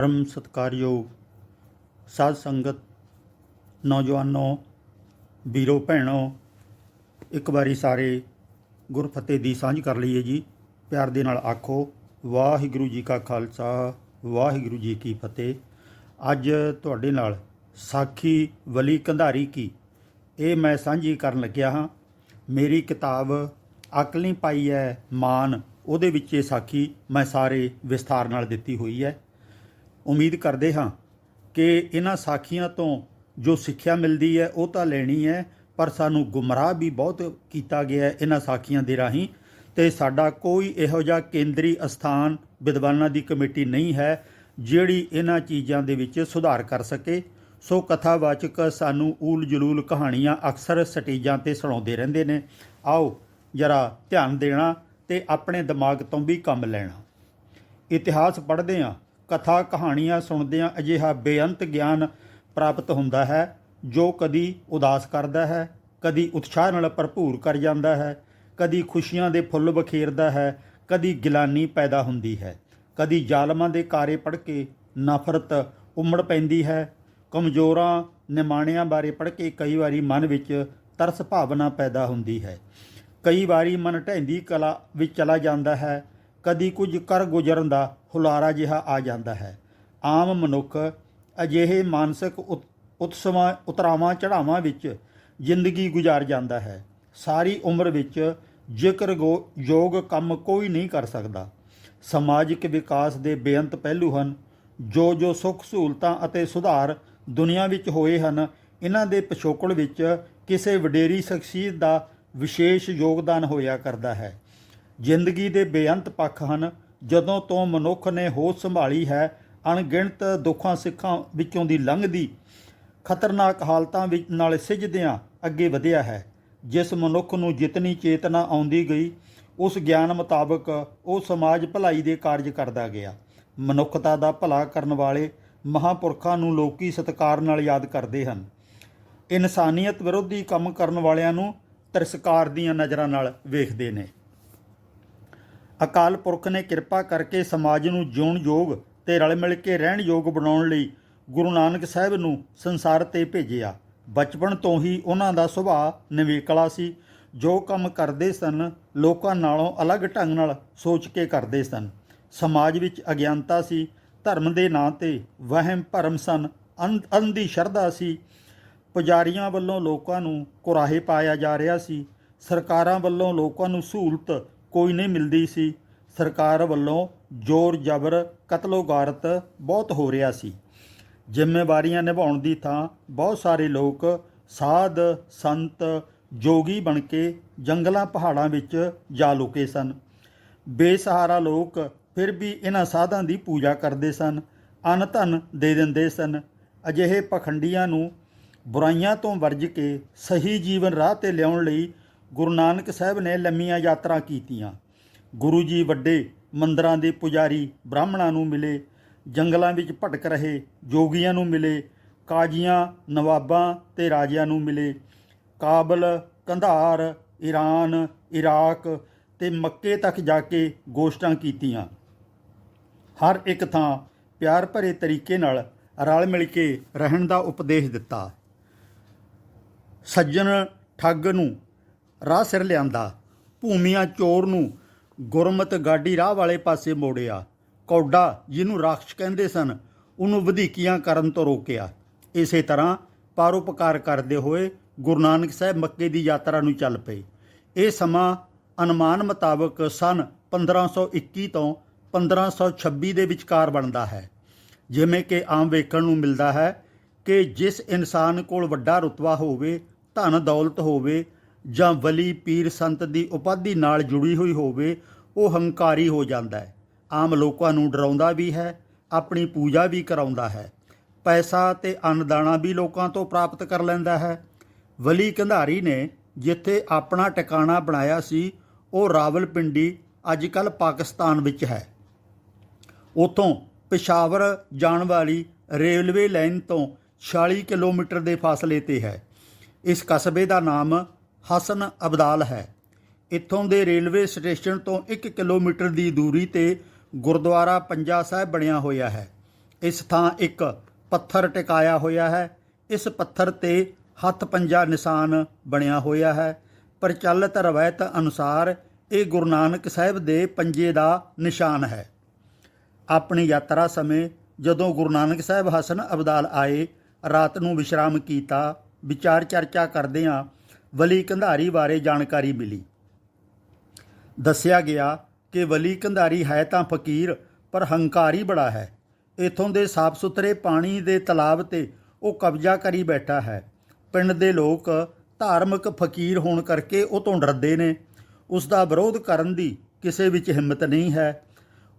ਪਰਮ ਸਤਿਕਾਰਯੋਗ ਸਾਧ ਸੰਗਤ, ਨੌਜਵਾਨੋ, ਵੀਰੋ, ਭੈਣੋ, ਇੱਕ ਵਾਰੀ ਸਾਰੇ ਗੁਰਫਤਿਹ ਦੀ ਸਾਂਝ ਕਰ ਲਈਏ ਜੀ। ਪਿਆਰ ਦੇ ਨਾਲ ਆਖੋ, ਵਾਹਿਗੁਰੂ ਜੀ ਕਾ ਖਾਲਸਾ, ਵਾਹਿਗੁਰੂ ਜੀ ਕੀ ਫਤਿਹ। ਅੱਜ ਤੁਹਾਡੇ ਨਾਲ ਸਾਖੀ ਵਲੀ ਕੰਧਾਰੀ ਕੀ, ਇਹ ਮੈਂ ਸਾਂਝੀ ਕਰਨ ਲੱਗਿਆ ਹਾਂ। ਮੇਰੀ ਕਿਤਾਬ ਅਕਲ ਨਹੀਂ ਪਾਈ ਹੈ ਮਾਨ, ਉਹਦੇ ਵਿੱਚ ਇਹ ਸਾਖੀ ਮੈਂ ਸਾਰੇ ਵਿਸਥਾਰ ਨਾਲ ਦਿੱਤੀ ਹੋਈ ਹੈ ਉਮੀਦ ਕਰਦੇ ਹਾਂ ਕਿ ਇਹਨਾਂ ਸਾਖੀਆਂ ਤੋਂ ਜੋ ਸਿੱਖਿਆ ਮਿਲਦੀ ਹੈ, ਉਹ ਤਾਂ ਲੈਣੀ ਹੈ, ਪਰ ਸਾਨੂੰ ਗੁੰਮਰਾਹ ਵੀ ਬਹੁਤ ਕੀਤਾ ਗਿਆ ਹੈ ਇਹਨਾਂ ਸਾਖੀਆਂ ਦੇ ਰਾਹੀਂ ਤੇ ਸਾਡਾ ਕੋਈ ਇਹੋ ਜਿਹਾ ਕੇਂਦਰੀ ਅਸਥਾਨ ਵਿਦਵਾਨਾਂ ਦੀ ਕਮੇਟੀ ਨਹੀਂ ਹੈ, ਜਿਹੜੀ ਇਹਨਾਂ ਚੀਜ਼ਾਂ ਦੇ ਵਿੱਚ ਸੁਧਾਰ ਕਰ ਸਕੇ। ਸੋ ਕਥਾਵਾਚਕ ਸਾਨੂੰ ਊਲ ਜਲੂਲ ਕਹਾਣੀਆਂ ਅਕਸਰ ਸਟੇਜਾਂ ਤੇ ਸੁਣਾਉਂਦੇ ਰਹਿੰਦੇ ਨੇ। ਆਓ ਜਰਾ ਧਿਆਨ ਦੇਣਾ ਤੇ ਆਪਣੇ ਦਿਮਾਗ ਤੋਂ ਵੀ ਕੰਮ ਲੈਣਾ। ਇਤਿਹਾਸ ਪੜ੍ਹਦੇ ਹਾਂ। ਕਥਾ ਕਹਾਣੀਆਂ ਸੁਣਦਿਆਂ ਅਜਿਹਾ ਬੇਅੰਤ ਗਿਆਨ ਪ੍ਰਾਪਤ ਹੁੰਦਾ ਹੈ, ਜੋ ਕਦੀ ਉਦਾਸ ਕਰਦਾ ਹੈ, ਕਦੀ ਉਤਸ਼ਾਹ ਨਾਲ ਭਰਪੂਰ ਕਰ ਜਾਂਦਾ ਹੈ, ਕਦੀ ਖੁਸ਼ੀਆਂ ਦੇ ਫੁੱਲ ਬਖੇਰਦਾ ਹੈ, ਕਦੀ ਗਿਲਾਨੀ ਪੈਦਾ ਹੁੰਦੀ ਹੈ, ਕਦੀ ਜ਼ਾਲਮਾਂ ਦੇ ਕਾਰੇ ਪੜ੍ਹ ਕੇ ਨਫ਼ਰਤ ਉਮੜ ਪੈਂਦੀ ਹੈ, ਕਮਜ਼ੋਰਾਂ ਨਿਮਾਣਿਆਂ ਬਾਰੇ ਪੜ੍ਹ ਕੇ ਕਈ ਵਾਰੀ ਮਨ ਵਿੱਚ ਤਰਸ ਭਾਵਨਾ ਪੈਦਾ ਹੁੰਦੀ ਹੈ, ਕਈ ਵਾਰੀ ਮਨ ਢੈਂਦੀ ਕਲਾ ਵਿੱਚ ਚਲਾ ਜਾਂਦਾ ਹੈ ਕਦੀ ਕੁਝ ਕਰ ਗੁਜ਼ਰਨ ਦਾ ਹੁਲਾਰਾ ਜਿਹਾ ਆ ਜਾਂਦਾ ਹੈ। ਆਮ ਮਨੁੱਖ ਅਜਿਹੇ ਮਾਨਸਿਕ ਉਤ- ਉਤਸਵਾਂ, ਉਤਰਾਵਾਂ ਚੜਾਵਾਂ ਵਿੱਚ ਜ਼ਿੰਦਗੀ ਗੁਜ਼ਾਰ ਜਾਂਦਾ ਹੈ। ਸਾਰੀ ਉਮਰ ਵਿੱਚ ਜ਼ਿਕਰ ਗੋ- ਯੋਗ ਕੰਮ ਕੋਈ ਨਹੀਂ ਕਰ ਸਕਦਾ। ਸਮਾਜਿਕ ਵਿਕਾਸ ਦੇ ਬੇਅੰਤ ਪਹਿਲੂ ਹਨ। ਜੋ ਜੋ ਸੁੱਖ ਸਹੂਲਤਾਂ ਅਤੇ ਸੁਧਾਰ ਦੁਨੀਆ ਵਿੱਚ ਹੋਏ ਹਨ, ਇਹਨਾਂ ਦੇ ਪਿਛੋਕੜ ਵਿੱਚ ਕਿਸੇ ਵਡੇਰੀ ਸ਼ਖਸੀਅਤ ਦਾ ਵਿਸ਼ੇਸ਼ ਯੋਗਦਾਨ ਹੋਇਆ ਕਰਦਾ ਹੈ। ਜ਼ਿੰਦਗੀ ਦੇ ਬੇਅੰਤ ਪੱਖ ਹਨ। ਜਦੋਂ ਤੋਂ ਮਨੁੱਖ ਨੇ ਹੋਸ਼ ਸੰਭਾਲੀ ਹੈ, ਅਣਗਿਣਤ ਦੁੱਖਾਂ ਸਿੱਖਾਂ ਵਿੱਚੋਂ ਦੀ ਲੰਘਦੀ ਖਤਰਨਾਕ ਹਾਲਤਾਂ ਵਿੱਚ ਨਾਲ ਸਿੱਝਦਿਆਂ ਅੱਗੇ ਵਧਿਆ ਹੈ। ਜਿਸ ਮਨੁੱਖ ਨੂੰ ਜਿਤਨੀ ਚੇਤਨਾ ਆਉਂਦੀ ਗਈ, ਉਸ ਗਿਆਨ ਮੁਤਾਬਕ ਉਹ ਸਮਾਜ ਭਲਾਈ ਦੇ ਕਾਰਜ ਕਰਦਾ ਗਿਆ। ਮਨੁੱਖਤਾ ਦਾ ਭਲਾ ਕਰਨ ਵਾਲੇ ਮਹਾਪੁਰਖਾਂ ਨੂੰ ਲੋਕੀ ਸਤਿਕਾਰ ਨਾਲ ਯਾਦ ਕਰਦੇ ਹਨ। ਇਨਸਾਨੀਅਤ ਵਿਰੋਧੀ ਕੰਮ ਕਰਨ ਵਾਲਿਆਂ ਨੂੰ ਤਿਰਸਕਾਰ ਦੀਆਂ ਨਜ਼ਰਾਂ ਨਾਲ ਵੇਖਦੇ ਨੇ। ਅਕਾਲ ਪੁਰਖ ਨੇ ਕਿਰਪਾ ਕਰਕੇ ਸਮਾਜ ਨੂੰ ਜਿਉਣ ਯੋਗ ਤੇ ਰਲ ਮਿਲ ਕੇ ਰਹਿਣ ਯੋਗ ਬਣਾਉਣ ਲਈ ਗੁਰੂ ਨਾਨਕ ਸਾਹਿਬ ਨੂੰ ਸੰਸਾਰ ਤੇ ਭੇਜਿਆ। ਬਚਪਨ ਤੋਂ ਹੀ ਉਹਨਾਂ ਦਾ ਸੁਭਾਅ ਨਿਵੇਕਲਾ ਸੀ। ਜੋ ਕੰਮ ਕਰਦੇ ਸਨ, ਲੋਕਾਂ ਨਾਲੋਂ ਅਲੱਗ ਢੰਗ ਨਾਲ ਸੋਚ ਕੇ ਕਰਦੇ ਸਨ। ਸਮਾਜ ਵਿੱਚ ਅਗਿਆਨਤਾ ਸੀ। ਧਰਮ ਦੇ ਨਾਂ ਤੇ ਵਹਿਮ, ਭਰਮ ਸਨ। ਅੰਧ- ਅੰਧੀ ਸ਼ਰਧਾ ਸੀ। ਪੁਜਾਰੀਆਂ ਵੱਲੋਂ ਲੋਕਾਂ ਨੂੰ ਕੁਰਾਹੇ ਪਾਇਆ ਜਾ ਰਿਹਾ ਸੀ। ਸਰਕਾਰਾਂ ਵੱਲੋਂ ਲੋਕਾਂ ਨੂੰ ਸਹੂਲਤ ਕੋਈ ਨਹੀਂ ਮਿਲਦੀ ਸੀ। ਸਰਕਾਰ ਵੱਲੋਂ ਜ਼ੋਰ ਜ਼ਬਰ ਕਤਲੋਗਾਰਤ ਬਹੁਤ ਹੋ ਰਿਹਾ ਸੀ। ਜ਼ਿੰਮੇਵਾਰੀਆਂ ਨਿਭਾਉਣ ਦੀ ਥਾਂ ਬਹੁਤ ਸਾਰੇ ਲੋਕ ਸਾਧ, ਸੰਤ, ਜੋਗੀ ਬਣ ਕੇ ਜੰਗਲਾਂ ਪਹਾੜਾਂ ਵਿੱਚ ਜਾ ਲੁਕੇ ਸਨ। ਬੇਸਹਾਰਾ ਲੋਕ ਫਿਰ ਵੀ ਇਹਨਾਂ ਸਾਧਾਂ ਦੀ ਪੂਜਾ ਕਰਦੇ ਸਨ, ਅਨ ਧਨ ਦੇ ਦਿੰਦੇ ਸਨ। ਅਜਿਹੇ ਪਖੰਡੀਆਂ ਨੂੰ ਬੁਰਾਈਆਂ ਤੋਂ ਵਰਜ ਕੇ ਸਹੀ ਜੀਵਨ ਰਾਹ ਤੇ ਲਿਆਉਣ ਲਈ ਗੁਰੂ ਨਾਨਕ ਸਾਹਿਬ ਨੇ ਲੰਮੀਆਂ ਯਾਤਰਾ ਕੀਤੀਆਂ। ਗੁਰੂ ਜੀ ਵੱਡੇ ਮੰਦਰਾਂ ਦੇ ਪੁਜਾਰੀ ਬ੍ਰਾਹਮਣਾਂ ਨੂੰ ਮਿਲੇ, ਜੰਗਲਾਂ ਵਿੱਚ ਭਟਕ ਰਹੇ ਜੋਗੀਆਂ ਨੂੰ ਮਿਲੇ, ਕਾਜ਼ੀਆਂ, ਨਵਾਬਾਂ ਤੇ ਰਾਜਿਆਂ ਨੂੰ ਮਿਲੇ। ਕਾਬਲ, ਕੰਧਾਰ, ਈਰਾਨ, ਇਰਾਕ ਤੇ ਮੱਕੇ ਤੱਕ ਜਾ ਕੇ ਗੋਸ਼ਟਾਂ ਕੀਤੀਆਂ। ਹਰ ਇੱਕ ਥਾਂ ਪਿਆਰ ਭਰੇ ਤਰੀਕੇ ਨਾਲ ਰਲ ਮਿਲ ਕੇ ਰਹਿਣ ਦਾ ਉਪਦੇਸ਼ ਦਿੱਤਾ। ਸੱਜਣ ਠੱਗ ਨੂੰ ਰਾਹ ਸਿਰ ਲਿਆਂਦਾ। ਭੂਮੀਆਂ ਚੋਰ ਨੂੰ ਗੁਰਮਤ ਗਾਡੀ ਰਾਹ ਵਾਲੇ ਪਾਸੇ ਮੋੜਿਆ। ਕੌਡਾ, ਜਿਹਨੂੰ ਰਾਖਸ਼ ਕਹਿੰਦੇ ਸਨ, ਉਹਨੂੰ ਵਧੀਕੀਆਂ ਕਰਨ ਤੋਂ ਰੋਕਿਆ। ਇਸੇ ਤਰ੍ਹਾਂ ਪਾਰੋਪਕਾਰ ਕਰਦੇ ਹੋਏ ਗੁਰੂ ਨਾਨਕ ਸਾਹਿਬ ਮੱਕੇ ਦੀ ਯਾਤਰਾ ਨੂੰ ਚੱਲ ਪਏ। ਇਹ ਸਮਾਂ ਅਨੁਮਾਨ ਮੁਤਾਬਕ ਸਨ 1521 ਤੋਂ 1526 ਦੇ ਵਿਚਕਾਰ ਬਣਦਾ ਹੈ। ਜਿਵੇਂ ਕਿ ਆਮ ਵੇਖਣ ਨੂੰ ਮਿਲਦਾ ਹੈ ਕਿ ਜਿਸ ਇਨਸਾਨ ਕੋਲ ਵੱਡਾ ਰੁਤਬਾ ਹੋਵੇ, ਧਨ ਦੌਲਤ ਹੋਵੇ ਜਾਂ ਵਲੀ ਪੀਰ ਸੰਤ ਦੀ ਉਪਾਧੀ ਨਾਲ ਜੁੜੀ ਹੋਈ ਹੋਵੇ, ਉਹ ਹੰਕਾਰੀ ਹੋ ਜਾਂਦਾ ਹੈ। ਆਮ ਲੋਕਾਂ ਨੂੰ ਡਰਾਉਂਦਾ ਵੀ ਹੈ, ਆਪਣੀ ਪੂਜਾ ਵੀ ਕਰਾਉਂਦਾ ਹੈ। ਪੈਸਾ ਤੇ ਅੰਨਦਾਣਾ ਵੀ ਲੋਕਾਂ ਤੋਂ ਪ੍ਰਾਪਤ ਕਰ ਲੈਂਦਾ ਹੈ। ਵਲੀ ਕੰਧਾਰੀ ਨੇ ਜਿੱਥੇ ਆਪਣਾ ਟਿਕਾਣਾ ਬਣਾਇਆ ਸੀ, ਉਹ ਰਾਵਲਪਿੰਡੀ ਅੱਜਕੱਲ ਪਾਕਿਸਤਾਨ ਵਿੱਚ ਹੈ। ਉਥੋਂ ਪਿਸ਼ਾਵਰ ਜਾਣ ਵਾਲੀ ਰੇਲਵੇ ਲਾਈਨ ਤੋਂ 46 ਕਿਲੋਮੀਟਰ ਦੇ ਫਾਸਲੇ ਤੇ ਹੈ। ਇਸ ਕਸਬੇ ਦਾ ਨਾਮ ਹਸਨ ਅਬਦਾਲ ਹੈ। ਇੱਥੋਂ ਦੇ ਰੇਲਵੇ ਸਟੇਸ਼ਨ ਤੋਂ 1 ਕਿਲੋਮੀਟਰ ਦੀ ਦੂਰੀ ਤੇ ਗੁਰਦੁਆਰਾ ਪੰਜਾ ਸਾਹਿਬ ਬਣਿਆ ਹੋਇਆ ਹੈ। ਇਸ ਥਾਂ ਇੱਕ ਪੱਥਰ ਟਿਕਾਇਆ ਹੋਇਆ ਹੈ। ਇਸ ਪੱਥਰ ਤੇ ਹੱਥ ਪੰਜਾ ਨਿਸ਼ਾਨ ਬਣਿਆ ਹੋਇਆ ਹੈ। ਪ੍ਰਚਲਿਤ ਰਵਾਇਤ ਅਨੁਸਾਰ ਇਹ ਗੁਰੂ ਨਾਨਕ ਸਾਹਿਬ ਦੇ ਪੰਜੇ ਦਾ ਨਿਸ਼ਾਨ ਹੈ। ਆਪਣੀ ਯਾਤਰਾ ਸਮੇਂ ਜਦੋਂ ਗੁਰੂ ਨਾਨਕ ਸਾਹਿਬ ਹਸਨ ਅਬਦਾਲ ਆਏ, ਰਾਤ ਨੂੰ ਵਿਸ਼ਰਾਮ ਕੀਤਾ, ਵਿਚਾਰ ਚਰਚਾ ਕਰਦਿਆਂ ਵਲੀ ਕੰਧਾਰੀ ਬਾਰੇ ਜਾਣਕਾਰੀ ਮਿਲੀ। ਦੱਸਿਆ ਗਿਆ ਕਿ ਵਲੀ ਕੰਧਾਰੀ ਹੈ ਤਾਂ ਫਕੀਰ, ਪਰ ਹੰਕਾਰੀ ਬੜਾ ਹੈ। ਇਥੋਂ ਦੇ ਸਾਫ਼ ਸੁਥਰੇ ਪਾਣੀ ਦੇ ਤਲਾਬ ਤੇ ਉਹ ਕਬਜ਼ਾ ਕਰੀ ਬੈਠਾ ਹੈ। ਪਿੰਡ ਦੇ ਲੋਕ ਧਾਰਮਿਕ ਫਕੀਰ ਹੋਣ ਕਰਕੇ ਉਹ ਤੋਂ ਡਰਦੇ ਨੇ। ਉਸ ਦਾ ਵਿਰੋਧ ਕਰਨ ਦੀ ਕਿਸੇ ਵਿੱਚ ਹਿੰਮਤ ਨਹੀਂ ਹੈ।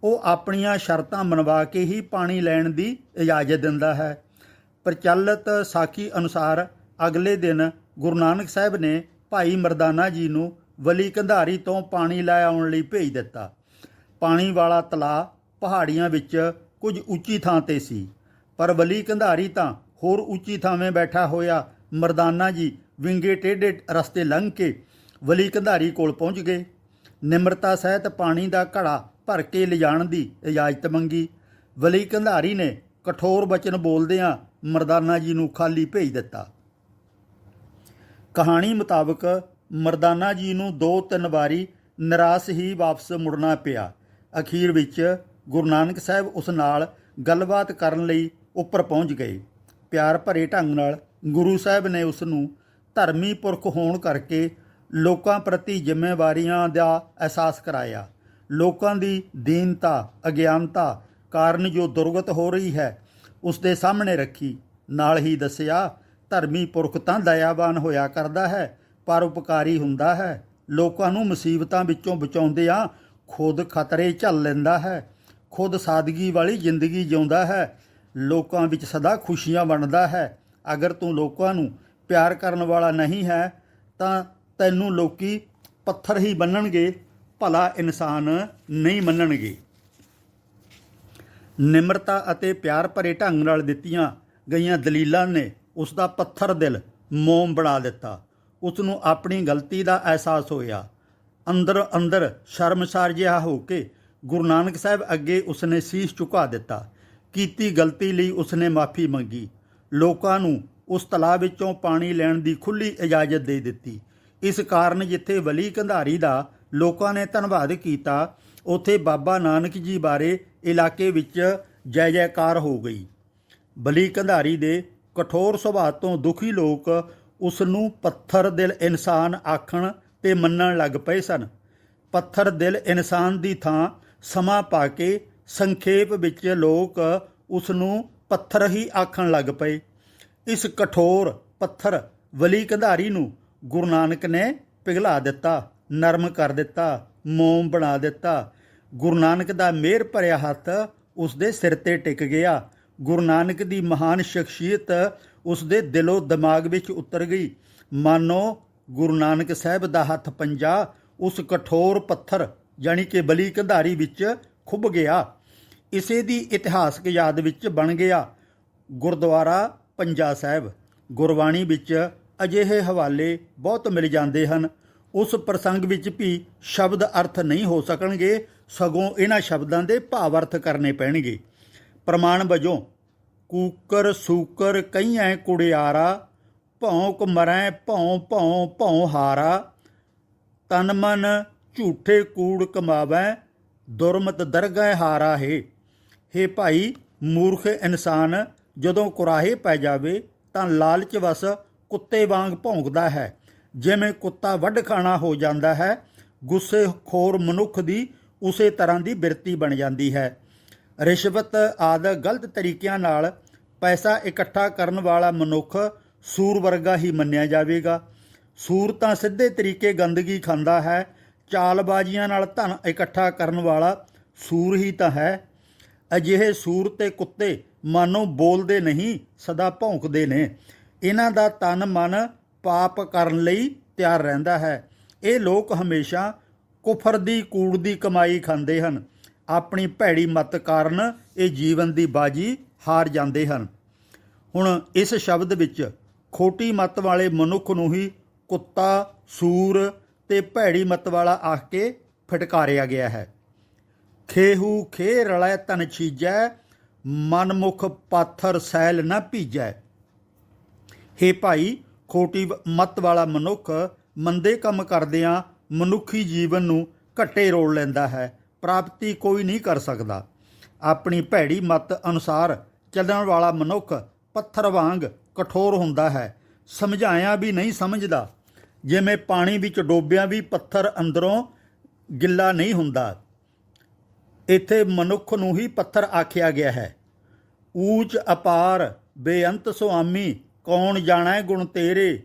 ਉਹ ਆਪਣੀਆਂ ਸ਼ਰਤਾਂ ਮਨਵਾ ਕੇ ਹੀ ਪਾਣੀ ਲੈਣ ਦੀ ਇਜਾਜ਼ਤ ਦਿੰਦਾ ਹੈ। ਪ੍ਰਚਲਿਤ ਸਾਖੀ ਅਨੁਸਾਰ ਅਗਲੇ ਦਿਨ ਗੁਰੂ ਨਾਨਕ ਸਾਹਿਬ ਨੇ ਭਾਈ ਮਰਦਾਨਾ ਜੀ ਨੂੰ ਵਲੀ ਕੰਧਾਰੀ ਤੋਂ ਪਾਣੀ ਲੈ ਆਉਣ ਲਈ ਭੇਜ ਦਿੱਤਾ। ਪਾਣੀ ਵਾਲਾ ਤਲਾਅ ਪਹਾੜੀਆਂ ਵਿੱਚ ਕੁਝ ਉੱਚੀ ਥਾਂ ਤੇ ਸੀ। ਪਰ ਵਲੀ ਕੰਧਾਰੀ ਤਾਂ ਹੋਰ ਉੱਚੀ ਥਾਵੇਂ ਬੈਠਾ ਹੋਇਆ ਮਰਦਾਨਾ ਜੀ ਵਿੰਗੇ ਟੇਢੇ ਰਸਤੇ ਲੰਘ ਕੇ ਵਲੀ ਕੰਧਾਰੀ ਕੋਲ ਪਹੁੰਚ ਗਏ। ਨਿਮਰਤਾ ਸਹਿਤ ਪਾਣੀ ਦਾ ਘੜਾ ਭਰ ਕੇ ਲਿਜਾਣ ਦੀ ਇਜਾਜ਼ਤ ਮੰਗੀ। ਵਲੀ ਕੰਧਾਰੀ ਨੇ ਕਠੋਰ ਬਚਨ ਬੋਲਦਿਆਂ ਮਰਦਾਨਾ ਜੀ ਨੂੰ ਖਾਲੀ ਭੇਜ ਦਿੱਤਾ। ਕਹਾਣੀ ਮੁਤਾਬਕ ਮਰਦਾਨਾ ਜੀ ਨੂੰ ਦੋ ਤਿੰਨ ਵਾਰੀ ਨਿਰਾਸ਼ ਹੀ ਵਾਪਸ ਮੁੜਨਾ ਪਿਆ। ਅਖੀਰ ਵਿੱਚ ਗੁਰੂ ਨਾਨਕ ਸਾਹਿਬ ਉਸ ਨਾਲ ਗੱਲਬਾਤ ਕਰਨ ਲਈ ਉੱਪਰ ਪਹੁੰਚ ਗਏ। ਪਿਆਰ ਭਰੇ ਢੰਗ ਨਾਲ ਗੁਰੂ ਸਾਹਿਬ ਨੇ ਉਸ ਨੂੰ ਧਰਮੀ ਪੁਰਖ ਹੋਣ ਕਰਕੇ ਲੋਕਾਂ ਪ੍ਰਤੀ ਜ਼ਿੰਮੇਵਾਰੀਆਂ ਦਾ ਅਹਿਸਾਸ ਕਰਾਇਆ। ਲੋਕਾਂ ਦੀ ਦੀਨਤਾ, ਅਗਿਆਨਤਾ ਕਾਰਨ ਜੋ ਦੁਰਗਤ ਹੋ ਰਹੀ ਹੈ ਉਸ ਦੇ ਸਾਹਮਣੇ ਰੱਖੀ। ਨਾਲ ਹੀ ਦੱਸਿਆ ਧਰਮੀ ਪੁਰਖ ਤਾਂ ਦਇਆਵਾਨ ਹੋਇਆ ਕਰਦਾ ਹੈ, ਪਰ ਉਪਕਾਰੀ ਹੁੰਦਾ ਹੈ। ਲੋਕਾਂ ਨੂੰ ਮੁਸੀਬਤਾਂ ਵਿੱਚੋਂ ਬਚਾਉਂਦਿਆਂ ਖੁਦ ਖਤਰੇ ਝੱਲ ਲੈਂਦਾ ਹੈ। ਖੁਦ ਸਾਦਗੀ ਵਾਲੀ ਜ਼ਿੰਦਗੀ ਜਿਉਂਦਾ ਹੈ। ਲੋਕਾਂ ਵਿੱਚ ਸਦਾ ਖੁਸ਼ੀਆਂ ਵੰਡਦਾ ਹੈ। ਅਗਰ ਤੂੰ ਲੋਕਾਂ ਨੂੰ ਪਿਆਰ ਕਰਨ ਵਾਲਾ ਨਹੀਂ ਹੈ, ਤਾਂ ਤੈਨੂੰ ਲੋਕੀ ਪੱਥਰ ਹੀ ਬੰਨਣਗੇ, ਭਲਾ ਇਨਸਾਨ ਨਹੀਂ ਮੰਨਣਗੇ। ਨਿਮਰਤਾ ਅਤੇ ਪਿਆਰ ਭਰੇ ਢੰਗ ਨਾਲ ਦਿੱਤੀਆਂ ਗਈਆਂ ਦਲੀਲਾਂ ਨੇ ਉਸ ਦਾ ਪੱਥਰ ਦਿਲ ਮੋਮ ਬਣਾ ਦਿੱਤਾ। ਉਸ ਨੂੰ ਆਪਣੀ ਗਲਤੀ ਦਾ ਅਹਿਸਾਸ ਹੋਇਆ। ਅੰਦਰ ਅੰਦਰ ਸ਼ਰਮਸਾਰ ਜਿਹਾ ਹੋ ਕੇ ਗੁਰੂ ਨਾਨਕ ਸਾਹਿਬ ਅੱਗੇ ਉਸਨੇ ਸੀਸ ਝੁਕਾ ਦਿੱਤਾ। ਕੀਤੀ ਗਲਤੀ ਲਈ ਉਸਨੇ ਮਾਫੀ ਮੰਗੀ। ਲੋਕਾਂ ਨੂੰ ਉਸ ਤਲਾਅ ਵਿੱਚੋਂ ਪਾਣੀ ਲੈਣ ਦੀ ਖੁੱਲੀ ਇਜਾਜ਼ਤ ਦੇ ਦਿੱਤੀ। ਇਸ ਕਾਰਨ ਜਿੱਥੇ ਵਲੀ ਕੰਧਾਰੀ ਦਾ ਲੋਕਾਂ ਨੇ ਧੰਨਵਾਦ ਕੀਤਾ, ਉੱਥੇ ਬਾਬਾ ਨਾਨਕ ਜੀ ਬਾਰੇ ਇਲਾਕੇ ਵਿੱਚ ਜੈ ਜੈਕਾਰ ਹੋ ਗਈ। ਬਲੀ ਕੰਧਾਰੀ ਦੇ ਕਠੋਰ ਸੁਭਾਅ ਤੋਂ ਦੁਖੀ ਲੋਕ ਉਸ ਨੂੰ ਪੱਥਰ ਦਿਲ ਇਨਸਾਨ ਆਖਣ ਤੇ ਮੰਨਣ ਲੱਗ ਪਏ ਸਨ। ਪੱਥਰ ਦਿਲ ਇਨਸਾਨ ਦੀ ਥਾਂ ਸਮਾਂ ਪਾ ਕੇ ਸੰਖੇਪ ਵਿੱਚ ਲੋਕ ਉਸ ਨੂੰ ਪੱਥਰ ਹੀ ਆਖਣ ਲੱਗ ਪਏ। ਇਸ ਕਠੋਰ ਪੱਥਰ ਵਲੀ ਕੰਧਾਰੀ ਨੂੰ ਗੁਰੂ ਨਾਨਕ ਨੇ ਪਿਘਲਾ ਦਿੱਤਾ, ਨਰਮ ਕਰ ਦਿੱਤਾ, ਮੋਮ ਬਣਾ ਦਿੱਤਾ। ਗੁਰੂ ਨਾਨਕ ਦਾ ਮਿਹਰ ਭਰਿਆ ਹੱਥ ਉਸ ਦੇ ਸਿਰ ਤੇ ਟਿਕ ਗਿਆ। ਗੁਰੂ ਨਾਨਕ ਦੀ ਮਹਾਨ ਸ਼ਖਸੀਅਤ ਉਸ ਦੇ ਦਿਲੋਂ ਦਿਮਾਗ ਵਿੱਚ ਉਤਰ ਗਈ। ਮਾਨੋ, ਗੁਰੂ ਨਾਨਕ ਸਾਹਿਬ ਦਾ ਹੱਥ ਪੰਜਾ, ਉਸ ਕਠੋਰ ਪੱਥਰ ਜਾਨੀ ਕਿ ਬਲੀ ਕੰਧਾਰੀ ਵਿੱਚ ਖੁੱਭ ਗਿਆ। ਇਸੇ ਦੀ ਇਤਿਹਾਸਕ ਯਾਦ ਵਿੱਚ ਬਣ ਗਿਆ ਗੁਰਦੁਆਰਾ ਪੰਜਾ ਸਾਹਿਬ। ਗੁਰਬਾਣੀ ਵਿੱਚ ਅਜਿਹੇ ਹਵਾਲੇ ਬਹੁਤ ਮਿਲ ਜਾਂਦੇ ਹਨ। ਉਸ ਪ੍ਰਸੰਗ ਵਿੱਚ ਵੀ ਸ਼ਬਦ ਅਰਥ ਨਹੀਂ ਹੋ ਸਕਣਗੇ, ਸਗੋਂ ਇਹਨਾਂ ਸ਼ਬਦਾਂ ਦੇ ਭਾਵ ਅਰਥ ਕਰਨੇ ਪੈਣਗੇ। ਪ੍ਰਮਾਣ ਵਜੋਂ, ਕੂਕਰ ਸੂਕਰ ਕਈਆਂ ਕੁੜਿਆਰਾ ਭੌਂਕ ਮਰੈ ਭੌਂ ਭੌਂ ਭੌਂ ਹਾਰਾ, ਤਨ ਮਨ ਝੂਠੇ ਕੂੜ ਕਮਾਵੈ, ਦੁਰਮਤ ਦਰਗਹਿ ਹਾਰਾ ਹੈ। ਹੇ ਭਾਈ, ਮੂਰਖ ਇਨਸਾਨ, ਜਦੋਂ ਕੁਰਾਹੇ ਪੈ ਜਾਵੇ, ਤਾਂ ਲਾਲਚ ਵਸ ਕੁੱਤੇ ਵਾਂਗ ਭੌਂਕਦਾ ਹੈ। ਜਿਵੇਂ ਕੁੱਤਾ ਵੱਢ ਖਾਣਾ ਹੋ ਜਾਂਦਾ ਹੈ, ਗੁੱਸੇ ਖੋਰ ਮਨੁੱਖ ਦੀ ਉਸੇ ਤਰ੍ਹਾਂ ਦੀ ਬਿਰਤੀ ਬਣ ਜਾਂਦੀ ਹੈ। ਰਿਸ਼ਵਤ ਆਦਿ ਗਲਤ ਤਰੀਕਿਆਂ ਨਾਲ ਪੈਸਾ ਇਕੱਠਾ ਕਰਨ ਵਾਲਾ ਮਨੁੱਖ ਸੂਰ ਵਰਗਾ ਹੀ ਮੰਨਿਆ ਜਾਵੇਗਾ। ਸੂਰ ਤਾਂ ਸਿੱਧੇ ਤਰੀਕੇ ਗੰਦਗੀ ਖਾਂਦਾ ਹੈ, ਚਾਲਬਾਜ਼ੀਆਂ ਨਾਲ ਧਨ ਇਕੱਠਾ ਕਰਨ ਵਾਲਾ ਸੂਰ ਹੀ ਤਾਂ ਹੈ। ਅਜਿਹੇ ਸੂਰ ਤੇ ਕੁੱਤੇ ਮਾਨੋ ਬੋਲਦੇ ਨਹੀਂ, ਸਦਾ ਭੌਂਕਦੇ ਨੇ। ਇਹਨਾਂ ਦਾ ਤਨ ਮਨ ਪਾਪ ਕਰਨ ਲਈ ਤਿਆਰ ਰਹਿੰਦਾ ਹੈ। ਇਹ ਲੋਕ ਹਮੇਸ਼ਾ ਕੁਫਰ ਦੀ ਕੂੜ ਦੀ ਕਮਾਈ ਖਾਂਦੇ ਹਨ। ਆਪਣੀ ਭੈੜੀ ਮਤ ਕਾਰਨ ਇਹ ਜੀਵਨ ਦੀ ਬਾਜੀ ਹਾਰ ਜਾਂਦੇ ਹਨ। ਹੁਣ ਇਸ ਸ਼ਬਦ ਵਿੱਚ ਖੋਟੀ ਮਤ ਵਾਲੇ ਮਨੁੱਖ ਨੂੰ ਹੀ ਕੁੱਤਾ, ਸੂਰ ਤੇ ਭੈੜੀ ਮਤ ਵਾਲਾ ਆਖ ਕੇ ਫਟਕਾਰਿਆ ਗਿਆ ਹੈ। ਖੇਹੂ ਖੇ ਰਲੈ ਤਨ ਛੀਜੈ, ਮਨਮੁਖ ਪਾਥਰ ਸੈਲ ਨਾ ਭੀਜੈ। ਹੇ ਭਾਈ, ਖੋਟੀ ਵ- ਮੱਤ ਵਾਲਾ ਮਨੁੱਖ ਮੰਦੇ ਕੰਮ ਕਰਦਿਆਂ ਮਨੁੱਖੀ ਜੀਵਨ ਨੂੰ ਘੱਟੇ ਰੋਲ ਲੈਂਦਾ ਹੈ। ਪ੍ਰਾਪਤੀ ਕੋਈ ਨਹੀਂ ਕਰ ਸਕਦਾ। ਆਪਣੀ ਭੈੜੀ ਮੱਤ ਅਨੁਸਾਰ ਚੱਲਣ ਵਾਲਾ ਮਨੁੱਖ ਪੱਥਰ ਵਾਂਗ ਕਠੋਰ ਹੁੰਦਾ ਹੈ। ਸਮਝਾਇਆ ਵੀ ਨਹੀਂ ਸਮਝਦਾ। ਜਿਵੇਂ ਪਾਣੀ ਵਿੱਚ ਡੋਬਿਆ ਵੀ ਪੱਥਰ ਅੰਦਰੋਂ ਗਿੱਲਾ ਨਹੀਂ ਹੁੰਦਾ। ਇੱਥੇ ਮਨੁੱਖ ਨੂੰ ਹੀ ਪੱਥਰ ਆਖਿਆ ਗਿਆ ਹੈ। ਊਚ ਅਪਾਰ, ਬੇਅੰਤ ਸੁਆਮੀ, ਕੌਣ ਜਾਣੈ ਗੁਣ ਤੇਰੇ?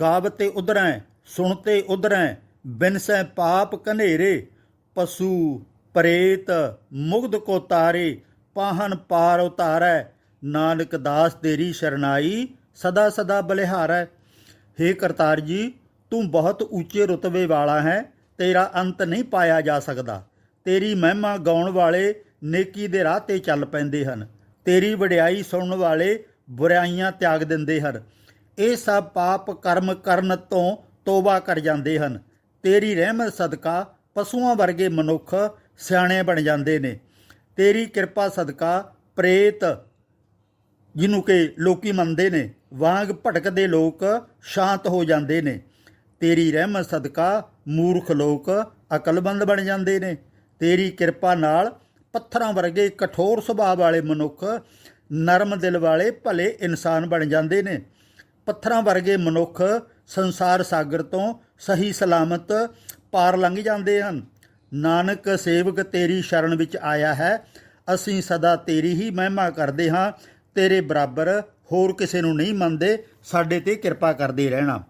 ਗਾਵ ਤੇ ਉਧਰੈ ਸੁਣਤੇ ਉਧਰੈ, ਬਿਨਸੈ ਪਾਪ ਕਨੇਰੇ ਪਸ਼ੂ ਪ੍ਰੇਤ ਮੁਗਧ ਕੋ ਤਾਰੇ ਪਾਹਨ ਪਾਰ ਉਤਾਰੈ। ਨਾਨਕ ਦਾਸ ਤੇਰੀ ਸ਼ਰਨਾਈ ਸਦਾ ਸਦਾ ਬਲਿਹਾਰੈ। ਹੇ ਕਰਤਾਰ ਜੀ, ਤੂੰ ਬਹੁਤ ਉੱਚੇ ਰੁਤਬੇ ਵਾਲਾ ਹੈ, ਤੇਰਾ ਅੰਤ ਨਹੀਂ ਪਾਇਆ ਜਾ ਸਕਦਾ। ਤੇਰੀ ਮਹਿਮਾ ਗਾਉਣ ਵਾਲੇ ਨੇਕੀ ਦੇ ਰਾਹ ਤੇ ਚੱਲ ਪੈਂਦੇ ਹਨ। ਤੇਰੀ ਵਡਿਆਈ ਸੁਣਨ ਵਾਲੇ ਬੁਰਾਈਆਂ ਤਿਆਗ ਦਿੰਦੇ ਹਨ। ਇਹ ਸਭ ਪਾਪ ਕਰਮ ਕਰਨ ਤੋਂ ਤੋਬਾ ਕਰ ਜਾਂਦੇ ਹਨ। ਤੇਰੀ ਰਹਿਮਤ ਸਦਕਾ ਪਸ਼ੂਆਂ ਵਰਗੇ ਮਨੁੱਖ ਸਿਆਣੇ ਬਣ ਜਾਂਦੇ ਨੇ। ਤੇਰੀ ਕਿਰਪਾ ਸਦਕਾ ਪ੍ਰੇਤ, ਜਿਹਨੂੰ ਕਿ ਲੋਕੀ ਮੰਨਦੇ ਨੇ, ਵਾਂਗ ਭਟਕਦੇ ਲੋਕ ਸ਼ਾਂਤ ਹੋ ਜਾਂਦੇ ਨੇ। ਤੇਰੀ ਰਹਿਮਤ ਸਦਕਾ ਮੂਰਖ ਲੋਕ ਅਕਲਬੰਦ ਬਣ ਜਾਂਦੇ ਨੇ। ਤੇਰੀ ਕਿਰਪਾ ਨਾਲ ਪੱਥਰਾਂ ਵਰਗੇ ਕਠੋਰ ਸੁਭਾਅ ਵਾਲੇ ਮਨੁੱਖ ਨਰਮ ਦਿਲ ਵਾਲੇ ਭਲੇ ਇਨਸਾਨ ਬਣ ਜਾਂਦੇ ਨੇ। ਪੱਥਰਾਂ ਵਰਗੇ ਮਨੁੱਖ ਸੰਸਾਰ ਸਾਗਰ ਤੋਂ ਸਹੀ ਸਲਾਮਤ ਪਾਰ ਲੰਘ ਜਾਂਦੇ ਹਨ। ਨਾਨਕ, ਸੇਵਕ ਤੇਰੀ ਸ਼ਰਨ ਵਿੱਚ ਆਇਆ ਹੈ। ਅਸੀਂ ਸਦਾ ਤੇਰੀ ਹੀ ਮਹਿਮਾ ਕਰਦੇ ਹਾਂ। ਤੇਰੇ ਬਰਾਬਰ ਹੋਰ ਕਿਸੇ ਨੂੰ ਨਹੀਂ ਮੰਨਦੇ। ਸਾਡੇ ਤੇ ਕਿਰਪਾ ਕਰਦੇ ਰਹਿਣਾ।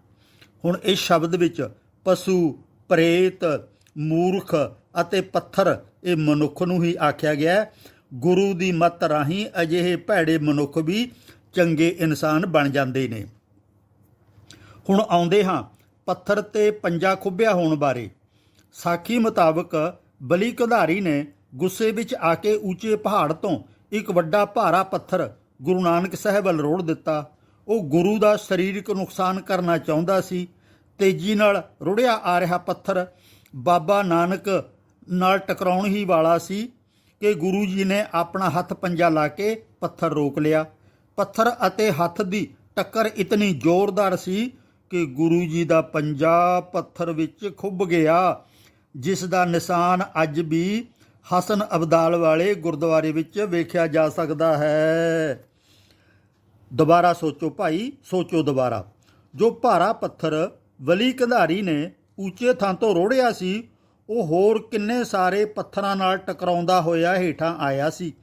ਹੁਣ ਇਸ ਸ਼ਬਦ ਵਿੱਚ ਪਸ਼ੂ, ਪ੍ਰੇਤ, ਮੂਰਖ ਅਤੇ ਪੱਥਰ ਇਹ ਮਨੁੱਖ ਨੂੰ ਹੀ ਆਖਿਆ ਗਿਆ ਗੁਰੂ ਦੀ ਮੱਤ ਰਾਹੀਂ ਅਜਿਹੇ ਭੈੜੇ ਮਨੁੱਖ ਵੀ ਚੰਗੇ ਇਨਸਾਨ ਬਣ ਜਾਂਦੇ ਨੇ। ਹੁਣ ਆਉਂਦੇ ਹਾਂ ਪੱਥਰ ਤੇ ਪੰਜਾ ਖੁੱਬਿਆ ਹੋਣ ਬਾਰੇ। ਸਾਖੀ ਮੁਤਾਬਕ ਬਲੀ ਕਧਾਰੀ ਨੇ ਗੁੱਸੇ ਵਿੱਚ ਆ ਕੇ ਉੱਚੇ ਪਹਾੜ ਤੋਂ ਇੱਕ ਵੱਡਾ ਭਾਰਾ ਪੱਥਰ ਗੁਰੂ ਨਾਨਕ ਸਾਹਿਬ ਵੱਲ ਰੋੜ ਦਿੱਤਾ। ਉਹ ਗੁਰੂ ਦਾ ਸਰੀਰਕ ਨੁਕਸਾਨ ਕਰਨਾ ਚਾਹੁੰਦਾ ਸੀ। ਤੇਜ਼ੀ ਨਾਲ ਰੁੜਿਆ ਆ ਰਿਹਾ ਪੱਥਰ ਬਾਬਾ ਨਾਨਕ ਨਾਲ ਟਕਰਾਉਣ ਹੀ ਵਾਲਾ ਸੀ ਕਿ ਗੁਰੂ ਜੀ ਨੇ ਆਪਣਾ ਹੱਥ ਪੰਜਾ ਲਾ ਕੇ ਪੱਥਰ ਰੋਕ ਲਿਆ। ਪੱਥਰ ਅਤੇ ਹੱਥ ਦੀ ਟੱਕਰ ਇਤਨੀ ਜ਼ੋਰਦਾਰ ਸੀ ਕਿ ਗੁਰੂ ਜੀ ਦਾ ਪੰਜਾ ਪੱਥਰ ਵਿੱਚ ਖੁੱਭ ਗਿਆ। ਜਿਸ ਦਾ ਨਿਸ਼ਾਨ ਅੱਜ ਵੀ ਹਸਨ ਅਬਦਾਲ ਵਾਲੇ ਗੁਰਦੁਆਰੇ ਵਿੱਚ ਵੇਖਿਆ ਜਾ ਸਕਦਾ ਹੈ। ਦੁਬਾਰਾ ਸੋਚੋ ਭਾਈ, ਸੋਚੋ ਦੁਬਾਰਾ। ਜੋ ਭਾਰਾ ਪੱਥਰ ਵਲੀ ਕੰਧਾਰੀ ਨੇ ਉੱਚੇ ਥਾਂ ਤੋਂ ਰੋੜਿਆ ਸੀ, ਉਹ ਹੋਰ ਕਿੰਨੇ ਸਾਰੇ ਪੱਥਰਾਂ ਨਾਲ ਟਕਰਾਉਂਦਾ ਹੋਇਆ ਹੇਠਾਂ ਆਇਆ ਸੀ।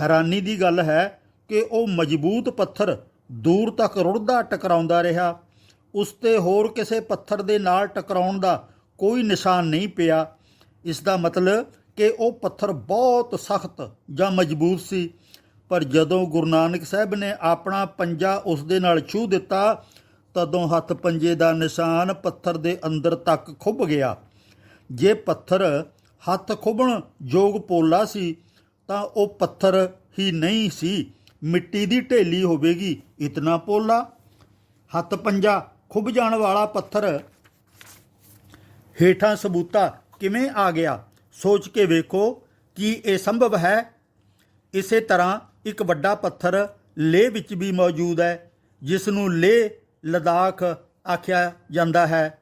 ਹੈਰਾਨੀ ਦੀ ਗੱਲ ਹੈ ਕਿ ਉਹ ਮਜ਼ਬੂਤ ਪੱਥਰ ਦੂਰ ਤੱਕ ਰੁੜਦਾ ਟਕਰਾਉਂਦਾ ਰਿਹਾ। ਉਸ ਤੇ ਹੋਰ ਕਿਸੇ ਪੱਥਰ ਦੇ ਨਾਲ ਟਕਰਾਉਣ ਦਾ ਕੋਈ ਨਿਸ਼ਾਨ ਨਹੀਂ ਪਿਆ। ਇਸ ਦਾ ਮਤਲਬ ਕਿ ਉਹ ਪੱਥਰ ਬਹੁਤ ਸਖਤ ਜਾਂ ਮਜ਼ਬੂਤ ਸੀ। ਪਰ ਜਦੋਂ ਗੁਰੂ ਨਾਨਕ ਸਾਹਿਬ ਨੇ ਆਪਣਾ ਪੰਜਾ ਉਸ ਦੇ ਨਾਲ ਛੂ ਦਿੱਤਾ, ਤਦੋਂ ਹੱਥ ਪੰਜੇ ਦਾ ਨਿਸ਼ਾਨ ਪੱਥਰ ਦੇ ਅੰਦਰ ਤੱਕ ਖੁੱਭ ਗਿਆ। ਜੇ ਪੱਥਰ ਹੱਥ ਖੁੱਭਣ ਯੋਗ ਪੋਲਾ ਸੀ, ਤਾਂ ਉਹ ਪੱਥਰ ਹੀ ਨਹੀਂ ਸੀ। ਮਿੱਟੀ ਦੀ ਢੇਲੀ ਹੋਵੇਗੀ, ਇਤਨਾ ਪੋਲਾ। ਹੱਥ ਪੰਜਾ ਖੁੱਭ ਜਾਣ ਵਾਲਾ ਪੱਥਰ ਹੇਠਾਂ ਸਬੂਤਾ ਕਿਵੇਂ ਆ ਗਿਆ? ਸੋਚ ਕੇ ਵੇਖੋ ਕੀ ਇਹ ਸੰਭਵ ਹੈ। ਇਸੇ ਤਰ੍ਹਾਂ ਇੱਕ ਵੱਡਾ ਪੱਥਰ ਲੇਹ ਵਿੱਚ ਵੀ ਮੌਜੂਦ ਹੈ ਜਿਸ ਨੂੰ ਲੇਹ ਲਦਾਖ ਆਖਿਆ ਜਾਂਦਾ ਹੈ।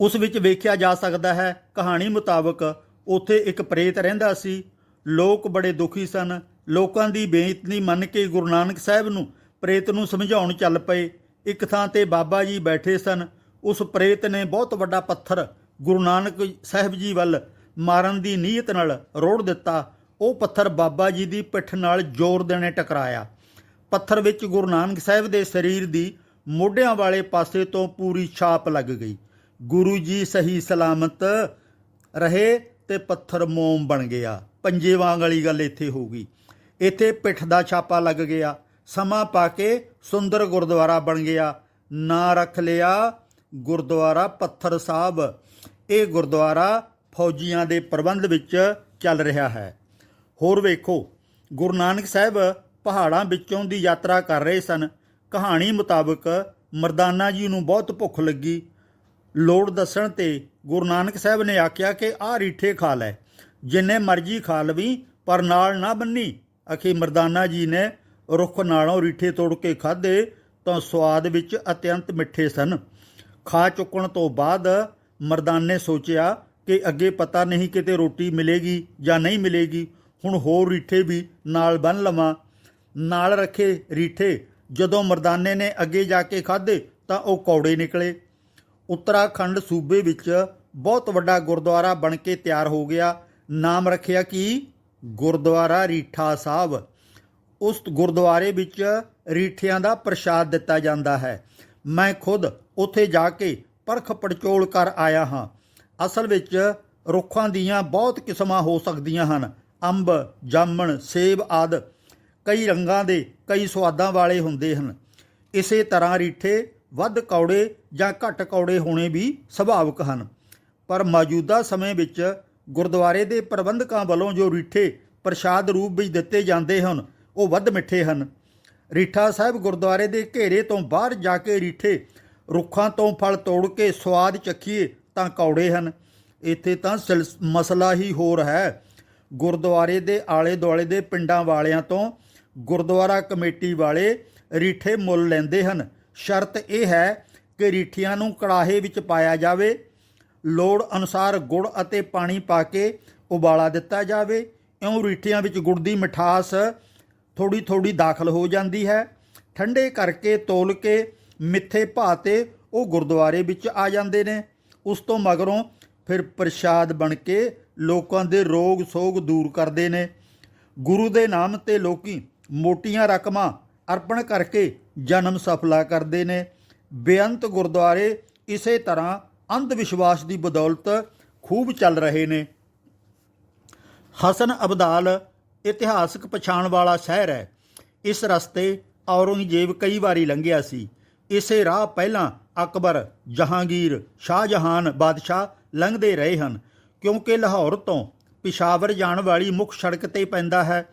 ਉਸ ਵਿੱਚ ਵੇਖਿਆ ਜਾ ਸਕਦਾ ਹੈ, ਕਹਾਣੀ ਮੁਤਾਬਕ ਉੱਥੇ ਇੱਕ ਪ੍ਰੇਤ ਰਹਿੰਦਾ ਸੀ। ਲੋਕ ਬੜੇ ਦੁਖੀ ਸਨ। ਲੋਕਾਂ ਦੀ ਬੇਇੱਜ਼ਤੀ ਮੰਨ ਕੇ ਗੁਰੂ ਨਾਨਕ ਸਾਹਿਬ ਨੂੰ ਪ੍ਰੇਤ ਨੂੰ ਸਮਝਾਉਣ ਚੱਲ ਪਏ। ਇੱਕ ਥਾਂ ਤੇ ਬਾਬਾ ਜੀ ਬੈਠੇ ਸਨ। ਉਸ ਪ੍ਰੇਤ ਨੇ ਬਹੁਤ ਵੱਡਾ ਪੱਥਰ ਗੁਰੂ ਨਾਨਕ ਸਾਹਿਬ ਜੀ ਵੱਲ ਮਾਰਨ ਦੀ ਨੀਅਤ ਨਾਲ ਰੋੜ ਦਿੱਤਾ। ਉਹ ਪੱਥਰ ਬਾਬਾ ਜੀ ਦੀ ਪਿੱਠ ਨਾਲ ਜ਼ੋਰ ਦੇਣੇ ਟਕਰਾਇਆ। ਪੱਥਰ ਵਿੱਚ ਗੁਰੂ ਨਾਨਕ ਸਾਹਿਬ ਦੇ ਸਰੀਰ ਦੀ ਮੋਢਿਆਂ ਵਾਲੇ ਪਾਸੇ ਤੋਂ ਪੂਰੀ ਛਾਪ ਲੱਗ ਗਈ। ਗੁਰੂ ਜੀ ਸਹੀ ਸਲਾਮਤ ਰਹੇ ਤੇ ਪੱਥਰ ਮੋਮ ਬਣ ਗਿਆ। ਪੰਜੇ ਵਾਂਗ ਵਾਲੀ ਗੱਲ ਇੱਥੇ ਹੋ ਗਈ। ਇੱਥੇ ਪਿੱਠ ਦਾ ਛਾਪਾ ਲੱਗ ਗਿਆ। ਸਮਾਂ ਪਾ ਕੇ ਸੁੰਦਰ ਗੁਰਦੁਆਰਾ ਬਣ ਗਿਆ। ਨਾਂ ਰੱਖ ਲਿਆ। ਗੁਰਦੁਆਰਾ ਪੱਥਰ ਸਾਹਿਬ। ਇਹ ਗੁਰਦੁਆਰਾ ਫੌਜੀਆਂ ਦੇ ਪ੍ਰਬੰਧ ਵਿੱਚ ਚੱਲ ਰਿਹਾ ਹੈ। ਹੋਰ ਵੇਖੋ, ਗੁਰੂ ਨਾਨਕ ਸਾਹਿਬ ਪਹਾੜਾਂ ਵਿੱਚੋਂ ਦੀ ਯਾਤਰਾ ਕਰ ਰਹੇ ਸਨ। ਕਹਾਣੀ ਮੁਤਾਬਕ ਮਰਦਾਨਾ ਜੀ ਨੂੰ ਬਹੁਤ ਭੁੱਖ ਲੱਗੀ। ਲੋੜ ਦੱਸਣ ਤੇ ਗੁਰੂ ਨਾਨਕ ਸਾਹਿਬ ਨੇ ਆਖਿਆ ਕਿ ਆਹ ਰੀਠੇ ਖਾ ਲੈ। ਜਿੰਨੇ ਮਰਜ਼ੀ ਖਾ ਲਵੀ, ਪਰ ਨਾਲ ਨਾ ਬੰਨੀ। ਅਖੇ ਮਰਦਾਨਾ ਜੀ ਨੇ ਰੁੱਖ ਨਾਲੋਂ ਰੀਠੇ ਤੋੜ ਕੇ ਖਾਦੇ ਤਾਂ ਸਵਾਦ ਵਿੱਚ ਅਤਿਅੰਤ ਮਿੱਠੇ ਸਨ। ਖਾ ਚੁੱਕਣ ਤੋਂ ਬਾਅਦ ਮਰਦਾਨੇ ਸੋਚਿਆ ਕਿ ਅੱਗੇ ਪਤਾ ਨਹੀਂ ਕਿਤੇ ਰੋਟੀ ਮਿਲੇਗੀ ਜਾਂ ਨਹੀਂ ਮਿਲੇਗੀ। ਹੁਣ ਹੋਰ ਰੀਠੇ ਵੀ ਨਾਲ ਬੰਨ ਲਵਾਂ। ਨਾਲ ਰੱਖੇ ਰੀਠੇ, ਜਦੋਂ ਮਰਦਾਨੇ ਨੇ ਅੱਗੇ ਜਾ ਕੇ ਖਾਧੇ ਤਾਂ ਉਹ ਕੌੜੇ ਨਿਕਲੇ। ਉੱਤਰਾਖੰਡ ਸੂਬੇ ਵਿੱਚ ਬਹੁਤ ਵੱਡਾ ਗੁਰਦੁਆਰਾ ਬਣ ਕੇ ਤਿਆਰ ਹੋ ਗਿਆ। ਨਾਮ ਰੱਖਿਆ ਕਿ? ਗੁਰਦੁਆਰਾ ਰੀਠਾ ਸਾਹਿਬ। ਉਸ ਗੁਰਦੁਆਰੇ ਵਿੱਚ ਰੀਠਿਆਂ ਦਾ ਪ੍ਰਸ਼ਾਦ ਦਿੱਤਾ ਜਾਂਦਾ ਹੈ। ਮੈਂ ਖੁਦ ਉੱਥੇ ਜਾ ਕੇ ਪਰਖ ਪੜਚੋਲ ਕਰ ਆਇਆ ਹਾਂ। ਅਸਲ ਵਿੱਚ ਰੁੱਖਾਂ ਦੀਆਂ ਬਹੁਤ ਕਿਸਮਾਂ ਹੋ ਸਕਦੀਆਂ ਹਨ। ਅੰਬ, ਜਾਮਣ, ਸੇਬ ਆਦ ਕਈ ਰੰਗਾਂ ਦੇ, ਕਈ ਸੁਆਦਾਂ ਵਾਲੇ ਹੁੰਦੇ ਹਨ। ਇਸੇ ਤਰ੍ਹਾਂ ਰੀਠੇ ਵੱਧ ਕੌੜੇ ਜਾਂ ਘੱਟ ਕੌੜੇ ਹੋਣੇ ਵੀ ਸੁਭਾਵਿਕ ਹਨ। ਪਰ ਮੌਜੂਦਾ ਸਮੇਂ ਵਿੱਚ ਗੁਰਦੁਆਰੇ ਦੇ ਪ੍ਰਬੰਧਕਾਂ ਵੱਲੋਂ ਜੋ ਰੀਠੇ ਪ੍ਰਸ਼ਾਦ ਰੂਪ ਵਿੱਚ ਦਿੱਤੇ ਜਾਂਦੇ ਹਨ, ਉਹ ਵੱਧ ਮਿੱਠੇ ਹਨ। ਰੀਠਾ ਸਾਹਿਬ ਗੁਰਦੁਆਰੇ ਦੇ ਘੇਰੇ ਤੋਂ ਬਾਹਰ ਜਾ ਕੇ ਰੀਠੇ ਰੁੱਖਾਂ ਤੋਂ ਫਲ ਤੋੜ ਕੇ ਸਵਾਦ ਚੱਖੀਏ ਤਾਂ ਕੌੜੇ ਹਨ। ਇੱਥੇ ਤਾਂ ਸਿਲਸ- ਮਸਲਾ ਹੀ ਹੋਰ ਹੈ। ਗੁਰਦੁਆਰੇ ਦੇ ਆਲੇ ਦੁਆਲੇ ਦੇ ਪਿੰਡਾਂ ਵਾਲਿਆਂ ਤੋਂ ਗੁਰਦੁਆਰਾ ਕਮੇਟੀ ਵਾਲੇ ਰੀਠੇ ਮੁੱਲ ਲੈਂਦੇ ਹਨ। ਸ਼ਰਤ ਇਹ ਹੈ ਕਿ ਰੀਠੀਆਂ ਨੂੰ ਕੜਾਹੇ ਵਿੱਚ ਪਾਇਆ ਜਾਵੇ। ਲੋੜ ਅਨੁਸਾਰ ਗੁੜ ਅਤੇ ਪਾਣੀ ਪਾ ਕੇ ਉਬਾਲਾ ਦਿੱਤਾ ਜਾਵੇ। ਇਉਂ ਰੀਠਿਆਂ ਵਿੱਚ ਗੁੜ ਦੀ ਮਿਠਾਸ ਥੋੜੀ ਥੋੜੀ ਦਾਖਲ ਹੋ ਜਾਂਦੀ ਹੈ। ਠੰਡੇ ਕਰਕੇ ਤੋਲ ਕੇ ਮਿੱਥੇ ਭਾਅ ਤੇ ਉਹ ਗੁਰਦੁਆਰੇ ਵਿੱਚ ਆ ਜਾਂਦੇ ਨੇ। ਉਸ ਤੋਂ ਮਗਰੋਂ ਫਿਰ ਪ੍ਰਸ਼ਾਦ ਬਣ ਕੇ ਲੋਕਾਂ ਦੇ ਰੋਗ ਸੋਗ ਦੂਰ ਕਰਦੇ ਨੇ। ਗੁਰੂ ਦੇ ਨਾਮ ਤੇ ਲੋਕੀ ਮੋਟੀਆਂ ਰਕਮਾਂ ਅਰਪਣ ਕਰਕੇ ਜਨਮ ਸਫਲਾ ਕਰਦੇ ਨੇ। ਬੇਅੰਤ ਗੁਰਦੁਆਰੇ ਇਸੇ ਤਰ੍ਹਾਂ ਅੰਧ ਵਿਸ਼ਵਾਸ ਦੀ ਬਦੌਲਤ ਖੂਬ ਚੱਲ ਰਹੇ ਨੇ। ਹਸਨ ਅਬਦਾਲ ਇਤਿਹਾਸਕ ਪਛਾਣ ਵਾਲਾ ਸ਼ਹਿਰ ਹੈ। ਇਸ ਰਸਤੇ ਔਰੰਗਜ਼ੇਬ ਕਈ ਵਾਰੀ ਲੰਘਿਆ ਸੀ। ਇਸੇ ਰਾਹ ਪਹਿਲਾਂ ਅਕਬਰ, ਜਹਾਂਗੀਰ, ਸ਼ਾਹਜਹਾਨ ਬਾਦਸ਼ਾਹ ਲੰਘਦੇ ਰਹੇ ਹਨ, ਕਿਉਂਕਿ ਲਾਹੌਰ ਤੋਂ ਪਿਸ਼ਾਵਰ ਜਾਣ ਵਾਲੀ ਮੁੱਖ ਸੜਕ ਤੇ ਪੈਂਦਾ ਹੈ।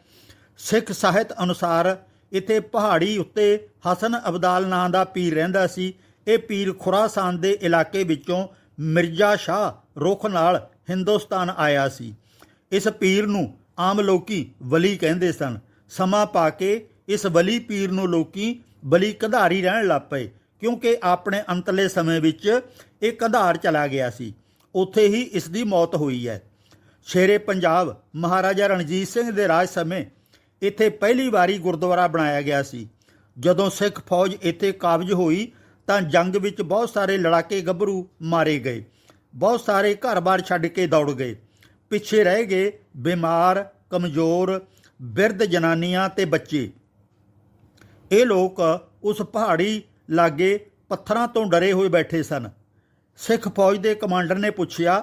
ਸਿੱਖ ਸਾਹਿਤ ਅਨੁਸਾਰ ਇੱਥੇ ਪਹਾੜੀ ਉੱਤੇ ਹਸਨ ਅਬਦਾਲ ਨਾਂ ਦਾ ਪੀਰ ਰਹਿੰਦਾ ਸੀ। ਇਹ ਪੀਰ ਖੁਰਾਸਾਨ ਦੇ ਇਲਾਕੇ ਵਿੱਚੋਂ ਮਿਰਜ਼ਾ ਸ਼ਾਹ ਰੁੱਖ ਨਾਲ ਹਿੰਦੁਸਤਾਨ ਆਇਆ ਸੀ। ਇਸ ਪੀਰ ਨੂੰ ਆਮ ਲੋਕੀ ਵਲੀ ਕਹਿੰਦੇ ਸਨ। ਸਮਾਂ ਪਾ ਕੇ ਇਸ ਵਲੀ ਪੀਰ ਨੂੰ ਲੋਕੀ ਬਲੀ ਕਧਾਰੀ ਰਹਿਣ ਲੱਗ ਪਏ, ਕਿਉਂਕਿ ਆਪਣੇ ਅੰਤਲੇ ਸਮੇਂ ਵਿੱਚ ਇਹ ਕੰਧਾਰ ਚਲਾ ਗਿਆ ਸੀ। ਉੱਥੇ ਹੀ ਇਸ ਦੀ ਮੌਤ ਹੋਈ ਹੈ। ਸ਼ੇਰੇ ਪੰਜਾਬ ਮਹਾਰਾਜਾ ਰਣਜੀਤ ਸਿੰਘ ਦੇ ਰਾਜ ਸਮੇਂ ਇੱਥੇ ਪਹਿਲੀ ਵਾਰੀ ਗੁਰਦੁਆਰਾ ਬਣਾਇਆ ਗਿਆ ਸੀ। ਜਦੋਂ ਸਿੱਖ ਫੌਜ ਇੱਥੇ ਕਾਬਜ ਹੋਈ, ਤਾਂ ਜੰਗ ਵਿੱਚ ਬਹੁਤ ਸਾਰੇ ਲੜਾਕੇ ਗੱਭਰੂ ਮਾਰੇ ਗਏ। ਬਹੁਤ ਸਾਰੇ ਘਰ-ਬਾਰ ਛੱਡ ਕੇ ਦੌੜ ਗਏ। ਪਿੱਛੇ ਰਹਿ ਗਏ ਬਿਮਾਰ, ਕਮਜ਼ੋਰ, ਬਿਰਧ ਜਨਾਨੀਆਂ ਤੇ ਬੱਚੇ। ਇਹ ਲੋਕ ਉਸ ਪਹਾੜੀ ਲਾਗੇ ਪੱਥਰਾਂ ਤੋਂ ਡਰੇ ਹੋਏ ਬੈਠੇ ਸਨ। ਸਿੱਖ ਫੌਜ ਦੇ ਕਮਾਂਡਰ ਨੇ ਪੁੱਛਿਆ,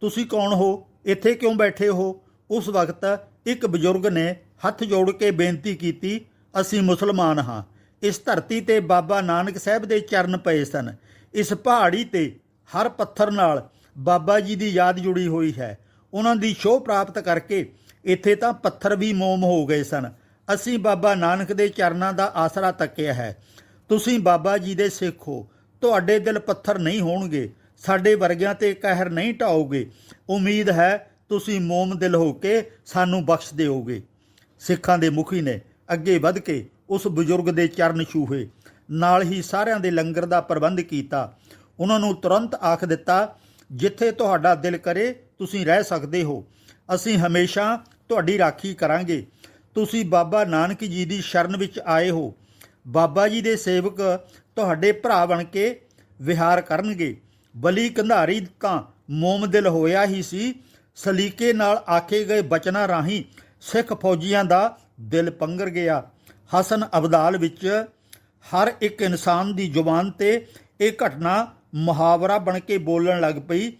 ਤੁਸੀਂ ਕੌਣ ਹੋ? ਇੱਥੇ ਕਿਉਂ ਬੈਠੇ ਹੋ? ਉਸ ਵਕਤ ਇੱਕ ਬਜ਼ੁਰਗ ਨੇ ਹੱਥ ਜੋੜ ਕੇ ਬੇਨਤੀ ਕੀਤੀ, ਅਸੀਂ ਮੁਸਲਮਾਨ ਹਾਂ। ਇਸ ਧਰਤੀ ਤੇ ਬਾਬਾ ਨਾਨਕ ਸਾਹਿਬ ਦੇ ਚਰਨ ਪਏ ਸਨ। ਇਸ ਪਹਾੜੀ ਤੇ ਹਰ ਪੱਥਰ ਨਾਲ ਬਾਬਾ ਜੀ ਦੀ ਯਾਦ ਜੁੜੀ ਹੋਈ ਹੈ। ਉਹਨਾਂ ਦੀ ਸ਼ੋਅ ਪ੍ਰਾਪਤ ਕਰਕੇ ਇੱਥੇ ਤਾਂ ਪੱਥਰ ਵੀ ਮੋਮ ਹੋ ਗਏ ਸਨ। ਅਸੀਂ ਬਾਬਾ ਨਾਨਕ ਦੇ ਚਰਨਾਂ ਦਾ ਆਸਰਾ ਤੱਕਿਆ ਹੈ। ਤੁਸੀਂ ਬਾਬਾ ਜੀ ਦੇ ਸਿੱਖ ਹੋ। ਤੁਹਾਡੇ ਦਿਲ ਪੱਥਰ ਨਹੀਂ ਹੋਣਗੇ। ਸਾਡੇ ਵਰਗਿਆਂ ਤੇ ਕਹਿਰ ਨਹੀਂ ਢਾਓਗੇ। ਉਮੀਦ ਹੈ ਤੁਸੀਂ ਮੋਮ ਦਿਲ ਹੋ ਕੇ ਸਾਨੂੰ ਬਖਸ਼ ਦਿਓਗੇ। ਸਿੱਖਾਂ ਦੇ ਮੁਖੀ ਨੇ ਅੱਗੇ ਵੱਧ ਕੇ ਉਸ ਬਜ਼ੁਰਗ ਦੇ ਚਰਨ ਛੂਹੇ। ਨਾਲ ਹੀ ਸਾਰਿਆਂ ਦੇ ਲੰਗਰ ਦਾ ਪ੍ਰਬੰਧ ਕੀਤਾ। ਉਹਨਾਂ ਨੂੰ ਤੁਰੰਤ ਆਖ ਦਿੱਤਾ, ਜਿੱਥੇ ਤੁਹਾਡਾ ਦਿਲ ਕਰੇ, ਤੁਸੀਂ ਰਹਿ ਸਕਦੇ ਹੋ। ਅਸੀਂ ਹਮੇਸ਼ਾ ਤੁਹਾਡੀ ਰਾਖੀ ਕਰਾਂਗੇ। ਤੁਸੀਂ ਬਾਬਾ ਨਾਨਕ ਜੀ ਦੀ ਸ਼ਰਨ ਵਿੱਚ ਆਏ ਹੋ। ਬਾਬਾ ਜੀ ਦੇ ਸੇਵਕ ਤੁਹਾਡੇ ਭਰਾ ਬਣ ਕੇ ਵਿਹਾਰ ਕਰਨਗੇ। ਬਲੀ ਕੰਧਾਰੀ ਤਾਂ ਮੋਮ ਦਿਲ ਹੋਇਆ ਹੀ ਸੀ। ਸਲੀਕੇ ਨਾਲ ਆਖੇ ਗਏ ਬਚਨਾਂ ਰਾਹੀਂ ਸਿੱਖ ਫੌਜੀਆਂ ਦਾ ਦਿਲ ਪੰਗਰ ਗਿਆ। ਹਸਨ ਅਬਦਾਲ ਵਿੱਚ ਹਰ ਇੱਕ ਇਨਸਾਨ ਦੀ ਜ਼ੁਬਾਨ ਤੇ ਇਹ ਘਟਨਾ ਮੁਹਾਵਰਾ ਬਣ ਕੇ ਬੋਲਣ ਲੱਗ ਪਈ।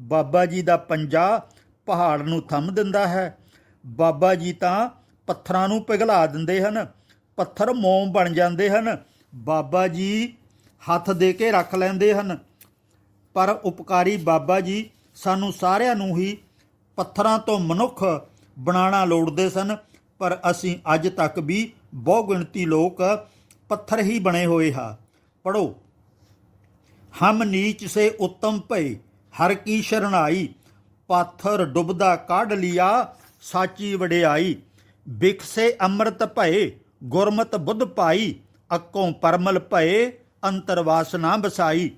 ਬਾਬਾ ਜੀ ਦਾ ਪੰਜਾ ਪਹਾੜ ਨੂੰ ਥੰਮ ਦਿੰਦਾ ਹੈ। ਬਾਬਾ ਜੀ ਤਾਂ ਪੱਥਰਾਂ ਨੂੰ ਪਿਘਲਾ ਦਿੰਦੇ ਹਨ, ਪੱਥਰ ਮੋਮ ਬਣ ਜਾਂਦੇ ਹਨ। ਬਾਬਾ ਜੀ ਹੱਥ ਦੇ ਕੇ ਰੱਖ ਲੈਂਦੇ ਹਨ। ਪਰ ਉਪਕਾਰੀ ਬਾਬਾ ਜੀ ਸਾਨੂੰ ਸਾਰਿਆਂ ਨੂੰ ਹੀ ਪੱਥਰਾਂ ਤੋਂ ਮਨੁੱਖ ਬਣਾਉਣਾ ਲੋੜਦੇ ਸਨ। ਪਰ ਅਸੀਂ ਅੱਜ ਤੱਕ ਵੀ ਬਹੁ ਗਿਣਤੀ ਲੋਕ ਪੱਥਰ ਹੀ ਬਣੇ ਹੋਏ ਹਾਂ। ਪੜੋ ਹਮ ਨੀਚ ਸੇ ਉੱਤਮ ਭਈ, ਹਰ ਕੀ ਸ਼ਰਣਾਈ ਪਾਥਰ ਡੁੱਬਦਾ ਕੱਢ ਲਿਆ, ਸਾਚੀ ਵਡਿਆਈ। ਬਿਕਸੇ ਅੰਮ੍ਰਿਤ ਭਏ, ਗੁਰਮਤ ਬੁੱਧ ਪਾਈ, ਅੱਕੋਂ ਪਰਮਲ ਭਏ ਅੰਤਰਵਾਸ ਨਾ ਬਸਾਈ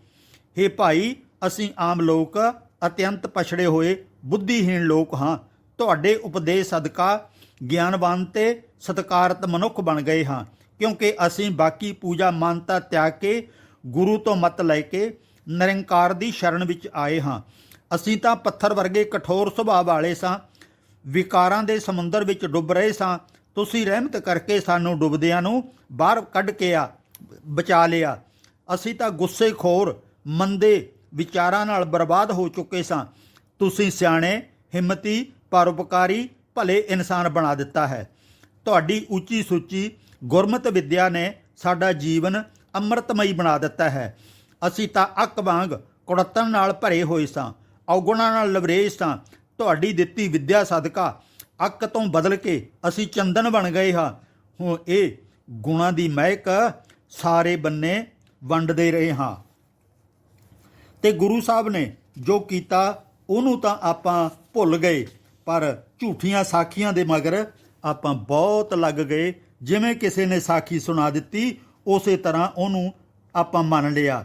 ਹੇ ਭਾਈ, ਅਸੀਂ ਆਮ ਲੋਕ ਅਤਿਅੰਤ ਪਛੜੇ ਹੋਏ, ਬੁੱਧੀਹੀਣ ਲੋਕ ਹਾਂ। ਤੁਹਾਡੇ ਉਪਦੇਸ਼ ਸਦਕਾ ਗਿਆਨਵਾਨ ਤੇ ਸਤਕਾਰਤ ਮਨੁੱਖ ਬਣ ਗਏ ਹਾਂ। ਕਿਉਂਕਿ ਅਸੀਂ ਬਾਕੀ ਪੂਜਾ ਮਾਨਤਾ ਤਿਆਗ ਕੇ, ਗੁਰੂ ਤੋਂ ਮਤ ਲੈ ਕੇ, ਨਿਰੰਕਾਰ ਦੀ ਸ਼ਰਨ ਵਿੱਚ ਆਏ ਹਾਂ। ਅਸੀਂ ਤਾਂ ਪੱਥਰ ਵਰਗੇ ਕਠੋਰ ਸੁਭਾਅ ਵਾਲੇ ਸਾਂ। ਵਿਕਾਰਾਂ ਦੇ ਸਮੁੰਦਰ ਵਿੱਚ ਡੁੱਬ ਰਹੇ ਸਾਂ। ਤੁਸੀਂ ਰਹਿਮਤ ਕਰਕੇ ਸਾਨੂੰ ਡੁੱਬਦਿਆਂ ਨੂੰ ਬਾਹਰ ਕੱਢ ਕੇ ਆ, ਬਚਾ ਲਿਆ। ਅਸੀਂ ਤਾਂ ਗੁੱਸੇਖੋਰ, ਮੰਦੇ ਵਿਚਾਰਾਂ ਨਾਲ ਬਰਬਾਦ ਹੋ ਚੁੱਕੇ ਸਾਂ। ਤੁਸੀਂ ਸਿਆਣੇ, ਹਿੰਮਤੀ, ਪਰਉਪਕਾਰੀ, ਭਲੇ ਇਨਸਾਨ ਬਣਾ ਦਿੱਤਾ ਹੈ। ਤੁਹਾਡੀ ਉੱਚੀ ਸੂਚੀ ਗੁਰਮਤ ਵਿਦਿਆ ਨੇ ਸਾਡਾ ਜੀਵਨ ਅੰਮ੍ਰਿਤਮਈ ਬਣਾ ਦਿੱਤਾ ਹੈ। ਅਸੀਂ ਤਾਂ ਅੱਕ ਵਾਂਗ ਕੁੜੱਤਣ ਨਾਲ ਭਰੇ ਹੋਏ ਸਾਂ, ਔਗੁਣਾਂ ਨਾਲ ਲਵਰੇਜ ਸਾਂ। ਤੁਹਾਡੀ ਦਿੱਤੀ ਵਿਦਿਆ ਸਦਕਾ ਅੱਕ ਤੋਂ ਬਦਲ ਕੇ ਅਸੀਂ ਚੰਦਨ ਬਣ ਗਏ ਹਾਂ। ਹੁਣ ਇਹ ਗੁਣਾਂ ਦੀ ਮਹਿਕ ਸਾਰੇ ਬੰਨੇ ਵੰਡਦੇ ਰਹੇ ਹਾਂ। ਤੇ ਗੁਰੂ ਸਾਹਿਬ ਨੇ ਜੋ ਕੀਤਾ, ਉਹਨੂੰ ਤਾਂ ਆਪਾਂ ਭੁੱਲ ਗਏ, ਪਰ ਝੂਠੀਆਂ ਸਾਖੀਆਂ ਦੇ ਮਗਰ ਆਪਾਂ ਬਹੁਤ ਲੱਗ ਗਏ। ਜਿਵੇਂ ਕਿਸੇ ਨੇ ਸਾਖੀ ਸੁਣਾ ਦਿੱਤੀ, ਉਸੇ ਤਰ੍ਹਾਂ ਉਹਨੂੰ ਆਪਾਂ ਮੰਨ ਲਿਆ।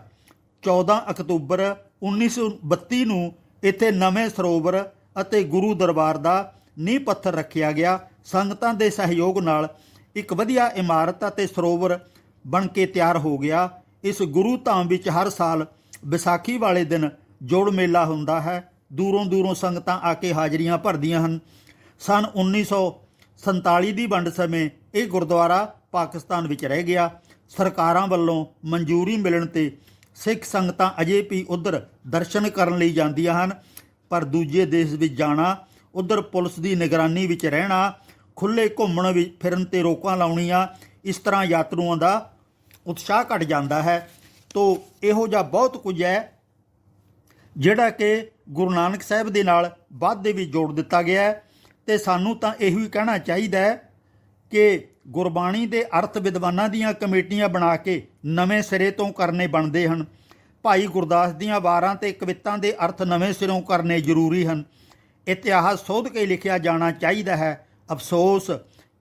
14 ਅਕਤੂਬਰ 1932 ਨੂੰ ਇੱਥੇ ਨਵੇਂ ਸਰੋਵਰ ਅਤੇ ਗੁਰੂ ਦਰਬਾਰ ਦਾ ਨੀਂਹ ਪੱਥਰ ਰੱਖਿਆ ਗਿਆ। ਸੰਗਤਾਂ ਦੇ ਸਹਿਯੋਗ ਨਾਲ ਇੱਕ ਵਧੀਆ ਇਮਾਰਤ ਅਤੇ ਸਰੋਵਰ ਬਣ ਕੇ ਤਿਆਰ ਹੋ ਗਿਆ। ਇਸ ਗੁਰੂ ਧਾਮ ਵਿੱਚ ਹਰ ਸਾਲ ਵਿਸਾਖੀ ਵਾਲੇ ਦਿਨ ਜੋੜ ਮੇਲਾ ਹੁੰਦਾ ਹੈ। ਦੂਰੋਂ ਦੂਰੋਂ ਸੰਗਤਾਂ ਆ ਕੇ ਹਾਜ਼ਰੀਆਂ ਭਰਦੀਆਂ ਹਨ। ਸਨ 1947 ਦੀ ਵੰਡ ਸਮੇਂ ਇਹ ਗੁਰਦੁਆਰਾ ਪਾਕਿਸਤਾਨ ਵਿੱਚ ਰਹਿ ਗਿਆ। ਸਰਕਾਰਾਂ ਵੱਲੋਂ ਮਨਜ਼ੂਰੀ ਮਿਲਣ ਤੇ ਸਿੱਖ ਸੰਗਤਾਂ ਅਜੇ ਵੀ ਉਧਰ ਦਰਸ਼ਨ ਕਰਨ ਲਈ ਜਾਂਦੀਆਂ ਹਨ। ਪਰ ਦੂਜੇ ਦੇਸ਼ ਵਿੱਚ ਜਾਣਾ, ਉਧਰ ਪੁਲਿਸ ਦੀ ਨਿਗਰਾਨੀ ਵਿੱਚ ਰਹਿਣਾ ਖੁੱਲੇ ਘੁੰਮਣ ਵਿੱਚ ਫਿਰਨ ਤੇ ਰੋਕਾਂ ਲਾਉਣੀਆਂ, ਇਸ ਤਰ੍ਹਾਂ ਯਾਤਰੂਆਂ ਦਾ ਉਤਸ਼ਾਹ ਘਟ ਜਾਂਦਾ ਹੈ। ਤੋ ਇਹੋ ਜਿਹਾ ਬਹੁਤ ਕੁਝ ਹੈ, ਜਿਹੜਾ ਕਿ ਗੁਰੂ ਨਾਨਕ ਸਾਹਿਬ ਦੇ ਨਾਲ ਬਾਅਦ ਦੇ ਵਿੱਚ ਜੋੜ ਦਿੱਤਾ ਗਿਆ ਹੈ। ਤੇ ਸਾਨੂੰ ਤਾਂ ਇਹੋ ਹੀ ਕਹਿਣਾ ਚਾਹੀਦਾ ਹੈ ਕਿ ਗੁਰਬਾਣੀ ਦੇ ਅਰਥ ਵਿਦਵਾਨਾਂ ਦੀਆਂ ਕਮੇਟੀਆਂ ਬਣਾ ਕੇ ਨਵੇਂ ਸਿਰੇ ਤੋਂ ਕਰਨੇ ਬਣਦੇ ਹਨ। ਭਾਈ ਗੁਰਦਾਸ ਦੀਆਂ ਵਾਰਾਂ ਤੇ ਕਵਿਤਾਂ ਦੇ ਅਰਥ ਨਵੇਂ ਸਿਰੋਂ ਕਰਨੇ ਜ਼ਰੂਰੀ ਹਨ। ਇਤਿਹਾਸ ਸੋਧ ਕੇ ਲਿਖਿਆ ਜਾਣਾ ਚਾਹੀਦਾ ਹੈ। ਅਫਸੋਸ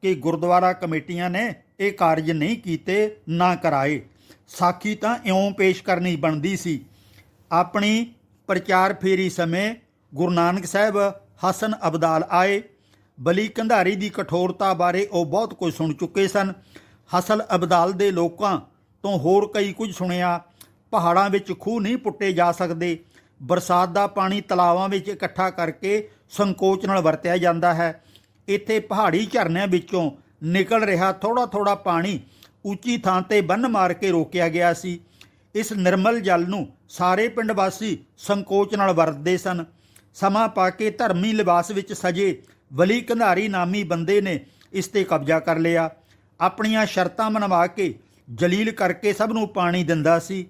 ਕਿ ਗੁਰਦੁਆਰਾ ਕਮੇਟੀਆਂ ਨੇ ਇਹ ਕਾਰਜ ਨਹੀਂ ਕੀਤੇ, ਨਾ ਕਰਾਏ। ਸਾਖੀ ਤਾਂ ਇਉਂ ਪੇਸ਼ ਕਰਨੀ ਬਣਦੀ ਸੀ। ਆਪਣੀ ਪ੍ਰਚਾਰ ਫੇਰੀ ਸਮੇਂ ਗੁਰੂ ਨਾਨਕ ਸਾਹਿਬ, ਹਸਨ ਅਬਦਾਲ ਆਏ। ਬਲੀ ਕੰਧਾਰੀ ਦੀ ਕਠੋਰਤਾ ਬਾਰੇ ਉਹ ਬਹੁਤ ਕੁਝ ਸੁਣ ਚੁੱਕੇ ਸਨ। ਹਸਨ ਅਬਦਾਲ ਦੇ ਲੋਕਾਂ ਤੋਂ ਹੋਰ ਕਈ ਕੁਝ ਸੁਣਿਆ। ਪਹਾੜਾਂ ਵਿੱਚ ਖੂਹ ਨਹੀਂ ਪੁੱਟੇ ਜਾ ਸਕਦੇ। ਬਰਸਾਤ ਦਾ ਪਾਣੀ ਤਲਾਵਾਂ ਵਿੱਚ ਇਕੱਠਾ ਕਰਕੇ ਸੰਕੋਚ ਨਾਲ ਵਰਤਿਆ ਜਾਂਦਾ ਹੈ। ਇੱਥੇ ਪਹਾੜੀ ਝਰਨਿਆਂ ਵਿੱਚੋਂ ਨਿਕਲ ਰਿਹਾ ਥੋੜਾ ਥੋੜਾ ਪਾਣੀ ਉੱਚੀ ਥਾਂ ਤੇ ਬੰਨ ਮਾਰ ਕੇ ਰੋਕਿਆ ਗਿਆ ਸੀ। ਇਸ ਨਿਰਮਲ ਜਲ ਨੂੰ ਸਾਰੇ ਪਿੰਡ ਵਾਸੀ ਸੰਕੋਚ ਨਾਲ ਵਰਤਦੇ ਸਨ। ਸਮਾਂ ਪਾ ਕੇ ਧਰਮੀ ਲਿਬਾਸ ਵਿੱਚ ਸਜੇ ਵਲੀ ਕੰਧਾਰੀ ਨਾਮੀ ਬੰਦੇ ਨੇ ਇਸ ਤੇ ਕਬਜ਼ਾ ਕਰ ਲਿਆ। ਆਪਣੀਆਂ ਸ਼ਰਤਾਂ ਮਨਵਾ ਕੇ ਜਲੀਲ ਕਰਕੇ ਸਭ ਨੂੰ ਪਾਣੀ ਦਿੰਦਾ ਸੀ।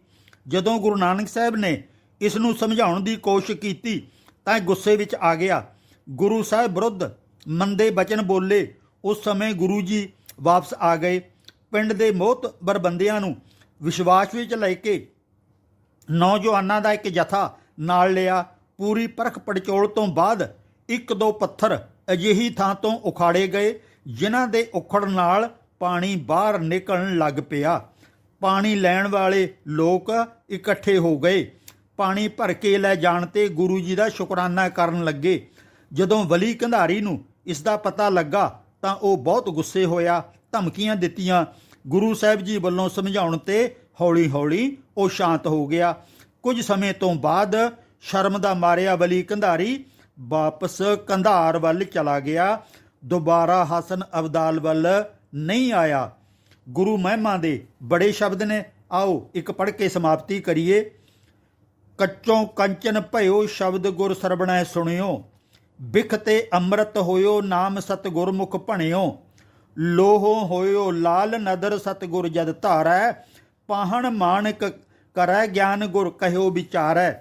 ਜਦੋਂ ਗੁਰੂ ਨਾਨਕ ਸਾਹਿਬ ਨੇ ਇਸ ਨੂੰ ਸਮਝਾਉਣ ਦੀ ਕੋਸ਼ਿਸ਼ ਕੀਤੀ, ਤਾਂ ਇਹ ਗੁੱਸੇ ਵਿੱਚ ਆ ਗਿਆ। ਗੁਰੂ ਸਾਹਿਬ ਵਿਰੁੱਧ ਮੰਦੇ ਬਚਨ ਬੋਲੇ। ਉਸ ਸਮੇਂ ਗੁਰੂ ਜੀ ਵਾਪਸ ਆ ਗਏ। ਪਿੰਡ ਦੇ ਮੋਹਤਬਰ ਬਰਬੰਦਿਆਂ ਨੂੰ ਵਿਸ਼ਵਾਸ ਵਿੱਚ ਲੈ ਕੇ ਨੌਜਵਾਨਾਂ ਦਾ ਇੱਕ ਜਥਾ ਨਾਲ ਲਿਆ। ਪੂਰੀ ਪਰਖ ਪੜਚੋਲ ਤੋਂ ਬਾਅਦ ਇੱਕ ਦੋ ਪੱਥਰ ਅਜਿਹੀ ਥਾਂ ਤੋਂ ਉਖਾੜੇ ਗਏ, ਜਿਨ੍ਹਾਂ ਦੇ ਉਖੜ ਨਾਲ ਪਾਣੀ ਬਾਹਰ ਨਿਕਲਣ ਲੱਗ ਪਿਆ। ਪਾਣੀ ਲੈਣ ਵਾਲੇ ਲੋਕ ਇਕੱਠੇ ਹੋ ਗਏ। ਪਾਣੀ ਭਰ ਕੇ ਲੈ ਜਾਣ ਤੇ ਗੁਰੂ ਜੀ ਦਾ ਸ਼ੁਕਰਾਨਾ ਕਰਨ ਲੱਗੇ। ਜਦੋਂ ਵਲੀ ਕੰਧਾਰੀ ਨੂੰ ਇਸ ਦਾ ਪਤਾ ਲੱਗਾ ਤਾਂ ਉਹ ਬਹੁਤ ਗੁੱਸੇ ਹੋਇਆ, ਧਮਕੀਆਂ ਦਿੱਤੀਆਂ। ਗੁਰੂ ਸਾਹਿਬ ਜੀ ਵੱਲੋਂ ਸਮਝਾਉਣ ਤੇ ਹੌਲੀ-ਹੌਲੀ ਉਹ ਸ਼ਾਂਤ ਹੋ ਗਿਆ। ਕੁਝ ਸਮੇਂ ਤੋਂ ਬਾਅਦ ਸ਼ਰਮ ਦਾ ਮਾਰਿਆ ਵਲੀ ਕੰਧਾਰੀ ਵਾਪਸ ਕੰਧਾਰ ਵੱਲ ਚਲਾ ਗਿਆ। ਦੁਬਾਰਾ ਹਸਨ ਅਬਦਾਲ ਵੱਲ ਨਹੀਂ ਆਇਆ। ਗੁਰੂ ਮਹਿਮਾ ਦੇ ਬੜੇ ਸ਼ਬਦ ਨੇ। ਆਓ ਇੱਕ ਪੜ੍ਹ ਕੇ ਸਮਾਪਤੀ ਕਰੀਏ। ਕੱਚੋਂ ਕੰਚਨ ਭਇਓ ਸ਼ਬਦ ਗੁਰ ਸਰਬਣੈ ਸੁਣਿਓ। ਬਿਖ ਤੇ ਅੰਮ੍ਰਿਤ ਹੋਇਓ ਨਾਮ ਸਤਿਗੁਰ ਮੁਖ ਭਣਿਓ। ਲੋਹੋ ਹੋਇਓ ਲਾਲ ਨਦਰ ਸਤਿਗੁਰ ਜਦ ਧਾਰੈ। ਪਾਹਣ ਮਾਨਕ ਕਰੈ ਗਿਆਨ ਗੁਰ ਕਹਿਓ ਵਿਚਾਰੈ।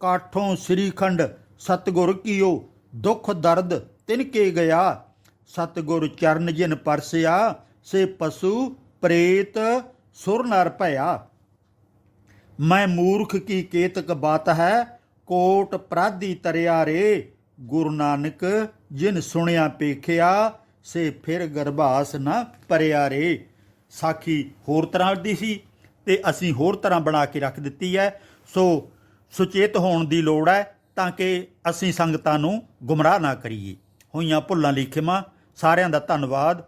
ਕਾਠੋਂ ਸ੍ਰੀਖੰਡ ਸਤਿਗੁਰ ਕੀਓ, ਦੁਖ ਦਰਦ ਤਿਨ ਕੇ ਗਿਆ। ਸਤਿਗੁਰ ਚਰਨ ਜਿਨ ਪਰਸਿਆ ਸੇ ਪਸ਼ੂ ਪ੍ਰੇਤ ਸੁਰ ਨਰ ਭਇਆ। ਮੈਂ ਮੂਰਖ ਕੀ ਕੇਤਕ ਬਾਤ ਹੈ, ਕੋਟ ਪ੍ਰਾਦੀ ਤਰਿਆ ਰੇ, ਗੁਰੂ ਨਾਨਕ ਜਿਨ ਸੁਣਿਆ ਪੇਖਿਆ, ਸੇ ਫਿਰ ਗਰਭਾਸ ਨਾ ਪਰਿਆ ਰੇ। ਸਾਖੀ ਹੋਰ ਤਰ੍ਹਾਂ ਦੀ ਸੀ ਤੇ ਅਸੀਂ ਹੋਰ ਤਰ੍ਹਾਂ ਬਣਾ ਕੇ ਰੱਖ ਦਿੱਤੀ ਹੈ। ਸੋ ਸੁਚੇਤ ਹੋਣ ਦੀ ਲੋੜ ਹੈ ਤਾਂ ਕਿ ਅਸੀਂ ਸੰਗਤਾਂ ਨੂੰ ਗੁੰਮਰਾਹ ਨਾ ਕਰੀਏ। ਹੋਈਆਂ ਭੁੱਲਾਂ ਲਈ ਖਿਮਾ ਸਾਰਿਆਂ ਦਾ ਧੰਨਵਾਦ।